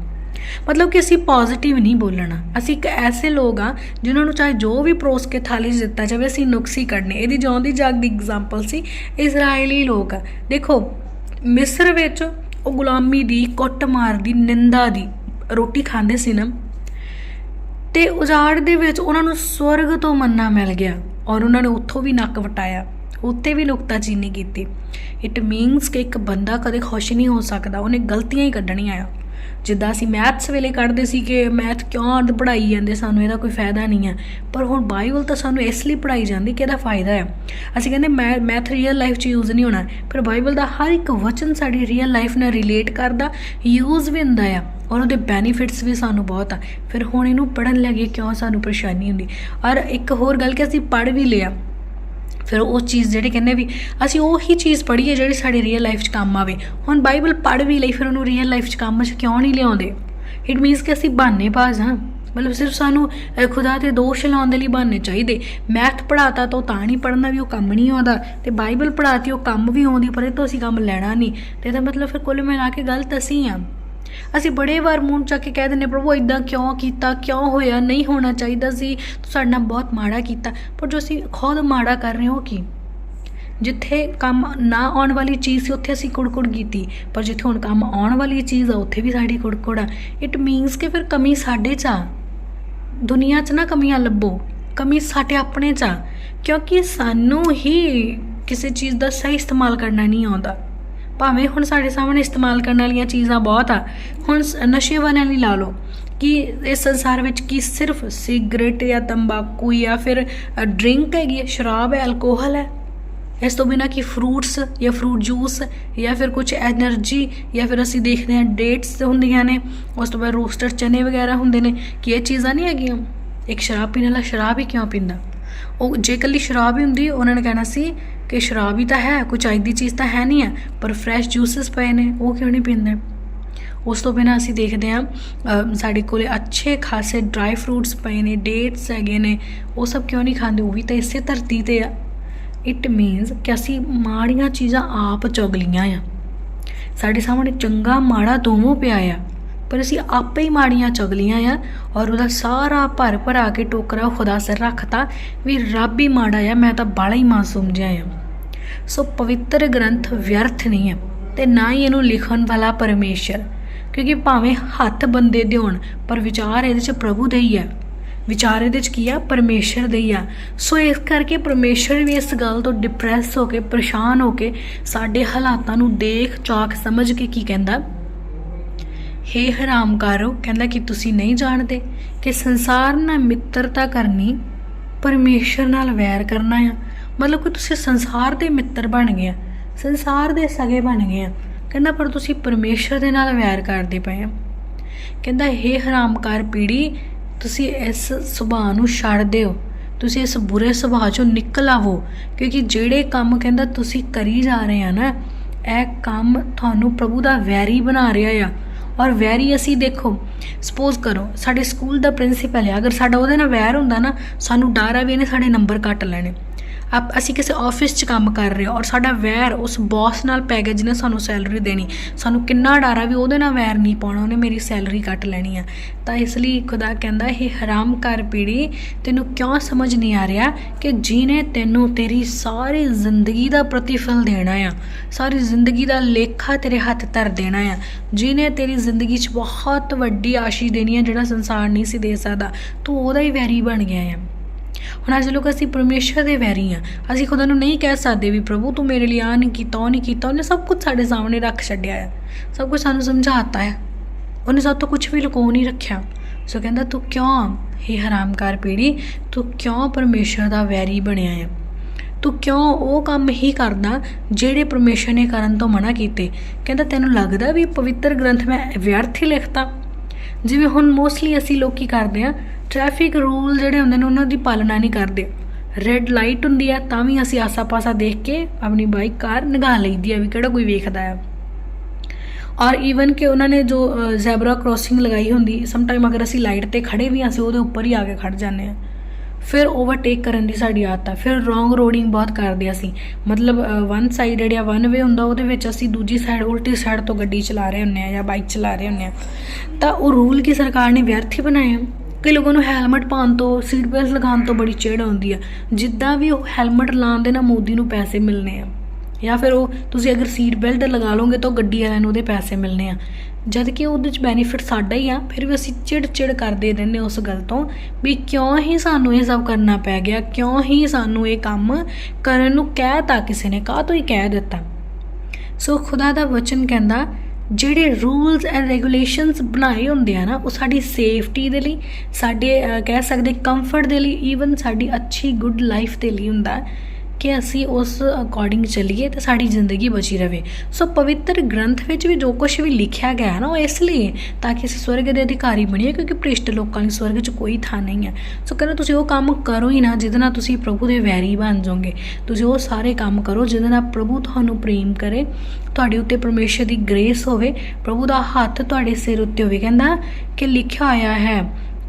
ਮਤਲਬ ਕਿ ਅਸੀਂ ਪੋਜ਼ਿਟਿਵ ਨਹੀਂ ਬੋਲਣਾ। ਅਸੀਂ ਇੱਕ ਐਸੇ ਲੋਕ ਆ, ਜਿਨ੍ਹਾਂ ਨੂੰ ਚਾਹੇ ਜੋ ਵੀ ਪਰੋਸ ਕੇ ਥਾਲੀ 'ਚ ਦਿੱਤਾ ਜਾਵੇ, ਅਸੀਂ ਨੁਕਸੀ ਕੱਢਨੇ। ਇਹਦੀ ਜਿਉਂਦੀ ਜਾਗਦੀ ਐਗਜ਼ਾਮਪਲ ਸੀ ਇਜ਼ਰਾਈਲੀ ਲੋਕ ਦੇਖੋ, ਮਿਸਰ ਵਿੱਚ ਉਹ ਗੁਲਾਮੀ ਦੀ, ਕੁੱਟਮਾਰ ਦੀ, ਨਿੰਦਾ ਦੀ ਰੋਟੀ ਖਾਂਦੇ ਸੀ ਨਾ। ਤੇ ਉਜਾੜ ਦੇ ਵਿੱਚ ਉਹਨਾਂ ਨੂੰ ਸਵਰਗ ਤੋਂ ਮੰਨਾ ਮਿਲ ਗਿਆ ਔਰ ਉਹਨਾਂ ਨੇ ਉੱਥੋਂ ਵੀ ਨੱਕ ਵਟਾਇਆ। ਉੱਤੇ ਵੀ ਨੁਕਤਾਚੀਨੀ ਕੀਤੀ। ਇਟ ਮੀਨਸ ਕਿ ਇੱਕ ਬੰਦਾ ਕਦੇ ਖੁਸ਼ ਨਹੀਂ ਹੋ ਸਕਦਾ, ਉਹਨੇ ਗਲਤੀਆਂ ਹੀ ਕੱਢਣੀਆਂ ਆ। ਜਿੱਦਾਂ ਅਸੀਂ ਮੈਥਸ ਵੇਲੇ ਕੱਢਦੇ ਸੀ ਕਿ ਮੈਥ ਕਿਉਂ ਅੱਧ ਪੜਾਈ ਜਾਂਦੇ, ਸਾਨੂੰ ਇਹਦਾ ਕੋਈ ਫਾਇਦਾ ਨਹੀਂ ਹੈ। ਪਰ ਹੁਣ ਬਾਈਬਲ ਤਾਂ ਸਾਨੂੰ ਇਸ ਲਈ ਪੜਾਈ ਜਾਂਦੀ ਕਿ ਇਹਦਾ ਫਾਇਦਾ ਹੈ। ਅਸੀਂ ਕਹਿੰਦੇ ਮੈਥ ਰੀਅਲ ਲਾਈਫ 'ਚ ਯੂਜ਼ ਨਹੀਂ ਹੋਣਾ। ਪਰ ਬਾਈਬਲ ਦਾ ਹਰ ਇੱਕ ਵਚਨ ਸਾਡੀ ਰੀਅਲ ਲਾਈਫ ਨਾਲ ਰਿਲੇਟ ਕਰਦਾ ਯੂਜ਼ ਵੀ ਹੁੰਦਾ ਆ, ਔਰ ਉਹਦੇ ਬੈਨੀਫਿਟਸ ਵੀ ਸਾਨੂੰ ਬਹੁਤ ਆ। ਫਿਰ ਹੁਣ ਇਹਨੂੰ ਪੜਨ ਲੱਗੇ ਕਿਉਂ ਸਾਨੂੰ ਪਰੇਸ਼ਾਨੀ ਹੁੰਦੀ। ਔਰ ਇੱਕ ਹੋਰ ਗੱਲ ਕਿ ਅਸੀਂ ਪੜ ਵੀ ਲਿਆ। ਫਿਰ ਉਹ ਚੀਜ਼ ਜਿਹੜੇ ਕਹਿੰਦੇ ਵੀ ਅਸੀਂ ਉਹੀ ਚੀਜ਼ ਪੜ੍ਹੀਏ ਜਿਹੜੀ ਸਾਡੀ ਰੀਅਲ ਲਾਈਫ 'ਚ ਕੰਮ ਆਵੇ। ਹੁਣ ਬਾਈਬਲ ਪੜ੍ਹ ਵੀ ਲਈ, ਫਿਰ ਉਹਨੂੰ ਰੀਅਲ ਲਾਈਫ 'ਚ ਕੰਮ 'ਚ ਕਿਉਂ ਨਹੀਂ ਲਿਆਉਂਦੇ? ਇਟ ਮੀਨਸ ਕਿ ਅਸੀਂ ਬਹਾਨੇ ਬਾਜ਼ ਹਾਂ। ਮਤਲਬ ਸਿਰਫ ਸਾਨੂੰ ਖੁਦਾ ਤੇ ਦੋਸ਼ ਲਾਉਣ ਦੇ ਲਈ ਬਹਾਨੇ ਚਾਹੀਦੇ। ਮੈਥ ਪੜਾਤਾ ਤਾਂ ਉਹ ਤਾਂ ਨਹੀਂ ਪੜਨਾ ਵੀ ਉਹ ਕੰਮ ਨਹੀਂ ਆਉਂਦਾ। ਤੇ ਬਾਈਬਲ ਪੜਾਤੀ ਉਹ ਕੰਮ ਵੀ ਆਉਂਦੀ, ਪਰ ਇਹ ਤੋਂ ਅਸੀਂ ਕੰਮ ਲੈਣਾ ਨਹੀਂ। ਤੇ ਇਹਦਾ ਮਤਲਬ ਫਿਰ ਕੁੱਲ ਮਿਲਾ ਕੇ ਗਲਤ ਅਸੀਂ ਆ ਅਸੀਂ ਬੜੇ ਵਾਰ ਮੂੰਹ ਚੱਕ ਕੇ ਕਹਿ ਦਿੰਦੇ ਪ੍ਰਭੂ ਇਦਾਂ ਕਿਉਂ ਕੀਤਾ? ਕਿਉਂ ਹੋਇਆ? ਨਹੀਂ ਹੋਣਾ ਚਾਹੀਦਾ ਸੀ। ਤੂੰ ਸਾਡੇ ਨਾਲ ਬਹੁਤ ਮਾੜਾ ਕੀਤਾ। ਪਰ ਜੋ ਅਸੀਂ ਖੁਦ ਮਾੜਾ ਕਰ ਰਹੇ ਹਾਂ, ਉਹ ਕੀ? ਜਿੱਥੇ ਕੰਮ ਨਾ ਆਉਣ ਵਾਲੀ ਚੀਜ਼ ਸੀ, ਉੱਥੇ ਅਸੀਂ ਕੁੜਕੁੜ ਕੀਤੀ। ਪਰ ਜਿੱਥੇ ਹੁਣ ਕੰਮ ਆਉਣ ਵਾਲੀ ਚੀਜ਼ ਆ, ਉੱਥੇ ਵੀ ਸਾਡੀ ਕੁੜਕੁੜ ਆ। ਇਟ ਮੀਨਸ ਕਿ ਫਿਰ ਕਮੀ ਸਾਡੇ 'ਚ ਆ। ਦੁਨੀਆ 'ਚ ਨਾ ਕਮੀਆਂ ਲੱਭੋ। ਕਮੀ ਸਾਡੇ ਆਪਣੇ 'ਚ ਆ। ਕਿਉਂਕਿ ਸਾਨੂੰ ਹੀ ਕਿਸੇ ਚੀਜ਼ ਦਾ ਸਹੀ ਇਸਤੇਮਾਲ ਕਰਨਾ ਨਹੀਂ ਆਉਂਦਾ। ਭਾਵੇਂ ਹੁਣ ਸਾਡੇ ਸਾਹਮਣੇ ਇਸਤੇਮਾਲ ਕਰਨ ਵਾਲੀਆਂ ਚੀਜ਼ਾਂ ਬਹੁਤ ਆ, ਹੁਣ ਨਸ਼ੇ ਵਾਲਿਆਂ ਲਈ ਲਾ ਲਓ, ਕਿ ਇਸ ਸੰਸਾਰ ਵਿੱਚ ਕੀ ਸਿਰਫ ਸਿਗਰਟ ਜਾਂ ਤੰਬਾਕੂ ਜਾਂ ਫਿਰ ਡਰਿੰਕ ਹੈਗੀ ਹੈ ਸ਼ਰਾਬ ਹੈ ਐਲਕੋਹਲ ਹੈ? ਇਸ ਤੋਂ ਬਿਨਾ ਕਿ ਫਰੂਟਸ ਜਾਂ ਫਰੂਟ ਜੂਸ ਜਾਂ ਫਿਰ ਕੁਝ એનર્ਜੀ ਜਾਂ ਫਿਰ ਅਸੀਂ ਦੇਖਦੇ ਹਾਂ ਡੇਟਸ ਹੁੰਦੀਆਂ ਨੇ, ਉਸ ਤੋਂ ਬਾਅਦ ਰੋਸਟਰ ਚਨੇ ਵਗੈਰਾ ਹੁੰਦੇ ਨੇ, ਕਿ ਇਹ ਚੀਜ਼ਾਂ ਨਹੀਂ ਹੈਗੀਆਂ? ਇੱਕ ਸ਼ਰਾਬ ਪੀਣ ਵਾਲਾ ਸ਼ਰਾਬ ਹੀ ਕਿਉਂ ਪੀਂਦਾ? ਉਹ ਜੇ ਕੱਲੀ ਸ਼ਰਾਬ ਹੀ ਹੁੰਦੀ, ਉਹਨਾਂ ਨੇ ਕਹਿਣਾ ਸੀ ਕਿ ਸ਼ਰਾਬ ਹੀ ਤਾਂ ਹੈ, ਕੋਈ ਚਾਹੀਦੀ ਚੀਜ਼ ਤਾਂ ਹੈ ਨਹੀਂ ਹੈ, ਪਰ ਫਰੈਸ਼ ਜੂਸਸ ਪਏ ਨੇ, ਉਹ ਕਿਉਂ ਨਹੀਂ ਪੀਂਦੇ? ਉਸ ਤੋਂ ਬਿਨਾਂ ਅਸੀਂ ਦੇਖਦੇ ਹਾਂ ਸਾਡੇ ਕੋਲੇ ਅੱਛੇ ਖਾਸੇ ਡਰਾਈ ਫਰੂਟਸ ਪਏ ਨੇ ਡੇਟਸ ਹੈਗੇ ਨੇ, ਉਹ ਸਭ ਕਿਉਂ ਨਹੀਂ ਖਾਂਦੇ? ਉਹ ਵੀ ਤਾਂ ਇਸੇ ਧਰਤੀ ਤੇ ਆ। ਇਟ ਮੀਨਸ ਕਿ ਅਸੀਂ ਮਾੜੀਆਂ ਚੀਜ਼ਾਂ ਆਪ ਚੁਗ ਆ। ਸਾਡੇ ਸਾਹਮਣੇ ਚੰਗਾ ਮਾੜਾ ਦੋਵੇਂ ਪਿਆ ਆ। ਪਰ ਅਸੀਂ ਆਪੇ ਹੀ ਮਾੜੀਆਂ ਚਗਲੀਆਂ ਆ ਔਰ ਉਹਦਾ ਸਾਰਾ ਭਰ ਭਰਾ ਕੇ ਟੋਕਰਾ ਖੁਦਾ ਸਿਰ ਰੱਖਤਾ ਵੀ ਰੱਬ ਹੀ ਮਾੜਾ ਆ, ਮੈਂ ਤਾਂ ਬਾਲਾ ਹੀ ਮਾਸੂਮ ਜਿਹਾ ਆ। ਸੋ ਪਵਿੱਤਰ ਗ੍ਰੰਥ ਵਿਅਰਥ ਨਹੀਂ ਹੈ ਤੇ ਨਾ ਹੀ ਇਹਨੂੰ ਲਿਖਣ ਵਾਲਾ ਪਰਮੇਸ਼ਰ, ਕਿਉਂਕਿ ਭਾਵੇਂ ਹੱਥ ਬੰਦੇ ਦੇ ਹੋਣ ਪਰ ਵਿਚਾਰ ਇਹਦੇ ਚ ਪ੍ਰਭੂ ਦੇ ਹੀ ਆ। ਵਿਚਾਰ ਇਹਦੇ ਚ ਕੀ ਆ? ਪਰਮੇਸ਼ਰ ਦੇ ਹੀ ਆ। ਸੋ ਇਸ ਕਰਕੇ ਪਰਮੇਸ਼ਰ ਵੀ ਇਸ ਗੱਲ ਤੋਂ ਡਿਪਰੈਸ ਹੋ ਕੇ, ਪਰੇਸ਼ਾਨ ਹੋ ਕੇ ਸਾਡੇ ਹਾਲਾਤਾਂ ਨੂੰ ਦੇਖ ਚਾਕ ਸਮਝ ਕੇ ਕੀ ਕਹਿੰਦਾ? ਹੇ ਹਰਾਮਕਾਰੋ, ਕਹਿੰਦਾ ਕਿ ਤੁਸੀਂ ਨਹੀਂ ਜਾਣਦੇ ਕਿ ਸੰਸਾਰ ਨਾਲ ਮਿੱਤਰਤਾ ਕਰਨੀ ਪਰਮੇਸ਼ਰ ਨਾਲ ਵੈਰ ਕਰਨਾ ਆ। ਮਤਲਬ ਕਿ ਤੁਸੀਂ ਸੰਸਾਰ ਦੇ ਮਿੱਤਰ ਬਣ ਗਏ ਆ, ਸੰਸਾਰ ਦੇ ਸਗੇ ਬਣ ਗਏ ਆ। ਕਹਿੰਦਾ, ਪਰ ਤੁਸੀਂ ਪਰਮੇਸ਼ਰ ਦੇ ਨਾਲ ਵੈਰ ਕਰਦੇ ਪਏ ਆ। ਕਹਿੰਦਾ, ਹੇ ਹਰਾਮਕਾਰ ਪੀੜੀ, ਤੁਸੀਂ ਇਸ ਸੁਭਾਅ ਨੂੰ ਛੱਡ ਦਿਓ ਤੁਸੀਂ ਇਸ ਬੁਰੇ ਸੁਭਾਅ ਚੋਂ ਨਿਕਲ ਆਵੋ, ਕਿਉਂਕਿ ਜਿਹੜੇ ਕੰਮ ਕਹਿੰਦਾ ਤੁਸੀਂ ਕਰੀ ਜਾ ਰਹੇ ਆ ਨਾ, ਇਹ ਕੰਮ ਤੁਹਾਨੂੰ ਪ੍ਰਭੂ ਦਾ ਵੈਰੀ ਬਣਾ ਰਿਹਾ ਆ। ਔਰ ਵੈਰੀ ਅਸੀਂ ਦੇਖੋ ਸਪੋਜ਼ ਕਰੋ, ਸਾਡੇ ਸਕੂਲ ਦਾ ਪ੍ਰਿੰਸੀਪਲ ਹੈ, ਅਗਰ ਸਾਡਾ ਉਹਦੇ ਨਾਲ ਵੈਰ ਹੁੰਦਾ ਨਾ, ਸਾਨੂੰ ਡਰ ਆ ਵੀ ਇਹਨੇ ਸਾਡੇ ਨੰਬਰ ਕੱਟ ਲੈਣੇ। ਆਪ ਅਸੀਂ ਕਿਸੇ ਆਫਿਸ 'ਚ ਕੰਮ ਕਰ ਰਹੇ ਹਾਂ ਔਰ ਸਾਡਾ ਵੈਰ ਉਸ ਬੌਸ ਨਾਲ ਪੈ ਗਿਆ ਜਿਹਨੇ ਸਾਨੂੰ ਸੈਲਰੀ ਦੇਣੀ। ਸਾਨੂੰ ਕਿੰਨਾ ਡਰ ਆ ਵੀ ਉਹਦੇ ਨਾਲ ਵੈਰ ਨਹੀਂ ਪਾਉਣਾ, ਉਹਨੇ ਮੇਰੀ ਸੈਲਰੀ ਕੱਟ ਲੈਣੀ ਆ। ਤਾਂ ਇਸ ਲਈ ਖੁਦਾ ਕਹਿੰਦਾ ਇਹ ਹਰਾਮ ਕਰ ਪੀੜੀ, ਤੈਨੂੰ ਕਿਉਂ ਸਮਝ ਨਹੀਂ ਆ ਰਿਹਾ ਕਿ ਜਿਹਨੇ ਤੈਨੂੰ ਤੇਰੀ ਸਾਰੀ ਜ਼ਿੰਦਗੀ ਦਾ ਪ੍ਰਤੀਫਲ ਦੇਣਾ ਆ, ਸਾਰੀ ਜ਼ਿੰਦਗੀ ਦਾ ਲੇਖਾ ਤੇਰੇ ਹੱਥ ਧਰ ਦੇਣਾ ਆ, ਜਿਹਨੇ ਤੇਰੀ ਜ਼ਿੰਦਗੀ 'ਚ ਬਹੁਤ ਵੱਡੀ ਆਸ਼ੀ ਦੇਣੀ ਆ ਜਿਹੜਾ ਸੰਸਾਰ ਨਹੀਂ ਸੀ ਦੇ ਸਕਦਾ, ਤੂੰ ਉਹਦਾ ਹੀ ਵੈਰੀ ਬਣ ਗਿਆ ਆ। ਹੁਣ ਅੱਜ ਲੋਕ ਅਸੀਂ ਪਰਮੇਸ਼ਰ ਦੇ ਵੈਰੀ ਆ ਅਸੀਂ ਖੁਦਾ ਨੂੰ ਨਹੀਂ ਕਹਿ ਸਕਦੇ ਵੀ ਪ੍ਰਭੂ ਤੂੰ ਮੇਰੇ ਲਈ ਆ ਨਹੀਂ ਕੀਤਾ, ਉਹ ਨਹੀਂ ਕੀਤਾ, ਉਹਨੇ ਸਭ ਕੁਝ ਸਾਡੇ ਸਾਹਮਣੇ ਰੱਖ ਛੱਡਿਆ ਆ। ਸਭ ਕੁਝ ਸਾਨੂੰ ਸਮਝਾਤਾ ਹੈ ਉਹਨੇ ਸਭ ਤੋਂ ਕੁਝ ਵੀ ਲੁਕੋ ਨਹੀਂ ਰੱਖਿਆ। ਸੋ ਕਹਿੰਦਾ, ਤੂੰ ਕਿਉਂ ਇਹ ਹਰਾਮਕਾਰ ਪੀੜੀ? ਤੂੰ ਕਿਉਂ ਪਰਮੇਸ਼ਰ ਦਾ ਵੈਰੀ ਬਣਿਆ ਆ? ਤੂੰ ਕਿਉਂ ਉਹ ਕੰਮ ਹੀ ਕਰਦਾ ਜਿਹੜੇ ਪਰਮੇਸ਼ਰ ਨੇ ਕਰਨ ਤੋਂ ਮਨਾ ਕੀਤੇ? ਕਹਿੰਦਾ, ਤੈਨੂੰ ਲੱਗਦਾ ਵੀ ਪਵਿੱਤਰ ਗ੍ਰੰਥ ਮੈਂ ਵਿਅਰਥ ਹੀ ਲਿਖਤਾ? ਜਿਵੇਂ ਹੁਣ ਮੋਸਟਲੀ ਅਸੀਂ ਲੋਕ ਕੀ ਕਰਦੇ ਆ ਟ੍ਰੈਫਿਕ ਰੂਲ ਜਿਹੜੇ ਹੁੰਦੇ ਨੇ, ਉਹਨਾਂ ਦੀ ਪਾਲਣਾ ਨਹੀਂ ਕਰਦੇ। ਰੈੱਡ ਲਾਈਟ ਹੁੰਦੀ ਹੈ ਤਾਂ ਵੀ ਅਸੀਂ ਆਸਾ-ਪਾਸਾ ਦੇਖ ਕੇ ਆਪਣੀ ਬਾਈਕ ਕਾਰ ਨਿਗਾਹ ਲਈਦੀ ਆ ਵੀ ਕਿਹੜਾ ਕੋਈ ਵੇਖਦਾ ਹੈ ਔਰ ਈਵਨ ਕਿ ਉਹਨਾਂ ਨੇ ਜੋ ਜ਼ੈਬਰਾ ਕ੍ਰੋਸਿੰਗ ਲਗਾਈ ਹੁੰਦੀ ਸਮ ਟਾਈਮ ਅਗਰ ਅਸੀਂ ਲਾਈਟ ਤੇ ਖੜੇ ਵੀ ਹਾਂ ਅਸੀਂ ਉਹਦੇ ਉੱਪਰ ਹੀ ਆ ਕੇ ਖੜ ਜਾਂਦੇ ਆ। ਫਿਰ ਓਵਰਟੇਕ ਕਰਨ ਦੀ ਸਾਡੀ ਆਦਤ ਆ। ਫਿਰ ਰੋਂਗ ਰੋਡਿੰਗ ਬਹੁਤ ਕਰਦੇ ਅਸੀਂ। ਮਤਲਬ ਵਨ ਸਾਈਡਡ ਜਾਂ ਵਨ ਵੇ ਹੁੰਦਾ, ਉਹਦੇ ਵਿੱਚ ਅਸੀਂ ਦੂਜੀ ਸਾਈਡ ਉਲਟੀ ਸਾਈਡ ਤੋਂ ਗੱਡੀ ਚਲਾ ਰਹੇ ਹੁੰਨੇ ਆ ਜਾਂ ਬਾਈਕ ਚਲਾ ਰਹੇ ਹੁੰਨੇ ਆ। ਤਾਂ ਉਹ ਰੂਲ ਕੀ ਸਰਕਾਰ ਨੇ ਵਿਅਰਥ ਹੀ ਬਣਾਏ ਆ ਕਈ ਲੋਕਾਂ ਨੂੰ ਹੈਲਮਟ ਪਾਉਣ ਤੋਂ ਸੀਟ ਬੈਲਟ ਲਗਾਉਣ ਤੋਂ ਬੜੀ ਚਿੜ ਆਉਂਦੀ ਆ। ਜਿੱਦਾਂ ਵੀ ਉਹ ਹੈਲਮਟ ਲਾਉਣ ਦੇ ਨਾਲ ਮੋਦੀ ਨੂੰ ਪੈਸੇ ਮਿਲਨੇ ਆ। ਜਾਂ ਫਿਰ ਉਹ, ਤੁਸੀਂ ਅਗਰ ਸੀਟ ਬੈਲਟ ਲਗਾ ਲਓਗੇ ਤਾਂ ਉਹ ਗੱਡੀ ਵਾਲਿਆਂ ਨੂੰ ਉਹਦੇ ਪੈਸੇ ਮਿਲਨੇ ਆ। ਜਦ ਕਿ ਉਹਦੇ ਚ ਬੈਨੀਫਿਟ ਸਾਡਾ ਹੀ ਆ, ਫਿਰ ਵੀ ਅਸੀਂ ਚਿੜ ਚਿੜ ਕਰਦੇ ਰਹਿੰਦੇ ਉਸ ਗੱਲ ਤੋਂ ਵੀ ਕਿਉਂ ਹੀ ਸਾਨੂੰ ਇਹ ਸਭ ਕਰਨਾ ਪੈ ਗਿਆ, ਕਿਉਂ ਹੀ ਸਾਨੂੰ ਇਹ ਕੰਮ ਕਰਨ ਨੂੰ ਕਹਿਤਾ ਕਿਸੇ ਨੇ ਕਾਹ ਤੋਂ ਹੀ ਕਹਿ ਦਿੱਤਾ। ਸੋ ਖੁਦਾ ਦਾ ਵਚਨ ਕਹਿੰਦਾ ਜਿਹੜੇ ਰੂਲਸ ਐਂਡ ਰੈਗੂਲੇਸ਼ਨਸ ਬਣਾਏ ਹੁੰਦੇ ਆ ਨਾ, ਉਹ ਸਾਡੀ ਸੇਫਟੀ ਦੇ ਲਈ, ਸਾਡੇ ਕਹਿ ਸਕਦੇ ਕੰਫਰਟ ਦੇ ਲਈ ਈਵਨ ਸਾਡੀ ਅੱਛੀ ਗੁੱਡ ਲਾਈਫ ਦੇ ਲਈ ਹੁੰਦਾ। ਕਿ ਅਸੀਂ ਉਸ ਅਕੋਰਡਿੰਗ ਚੱਲੀਏ ਤੇ ਸਾਡੀ ਜ਼ਿੰਦਗੀ ਬਚੀ ਰਵੇ। ਸੋ ਪਵਿੱਤਰ ਗ੍ਰੰਥ ਵਿੱਚ ਵੀ ਜੋ ਕੁਝ ਵੀ ਲਿਖਿਆ ਗਿਆ ਹੈ ਨਾ, ਉਹ ਇਸ ਲਈ ਤਾਂ ਕਿ ਅਸੀਂ ਸਵਰਗ ਦੇ ਅਧਿਕਾਰੀ ਬਣੀਏ, ਕਿਉਂਕਿ ਭ੍ਰਿਸ਼ਟ ਲੋਕਾਂ ਲਈ ਸਵਰਗ 'ਚ ਕੋਈ ਥਾਂ ਨਹੀਂ ਹੈ। ਸੋ ਕਹਿੰਦਾ ਤੁਸੀਂ ਉਹ ਕੰਮ ਕਰੋ ਹੀ ਨਾ ਜਿਹਦੇ ਨਾਲ ਤੁਸੀਂ ਪ੍ਰਭੂ ਦੇ ਵੈਰੀ ਬਣ ਜਾਓਗੇ। ਤੁਸੀਂ ਉਹ ਸਾਰੇ ਕੰਮ ਕਰੋ ਜਿਹਦੇ ਨਾਲ ਪ੍ਰਭੂ ਤੁਹਾਨੂੰ ਪ੍ਰੇਮ ਕਰੇ, ਤੁਹਾਡੇ ਉੱਤੇ ਪਰਮੇਸ਼ਰ ਦੀ ਗ੍ਰੇਸ ਹੋਵੇ, ਪ੍ਰਭੂ ਦਾ ਹੱਥ ਤੁਹਾਡੇ ਸਿਰ ਉੱਤੇ ਹੋਵੇ। ਕਹਿੰਦਾ ਕਿ ਲਿਖਿਆ ਹੋਇਆ ਹੈ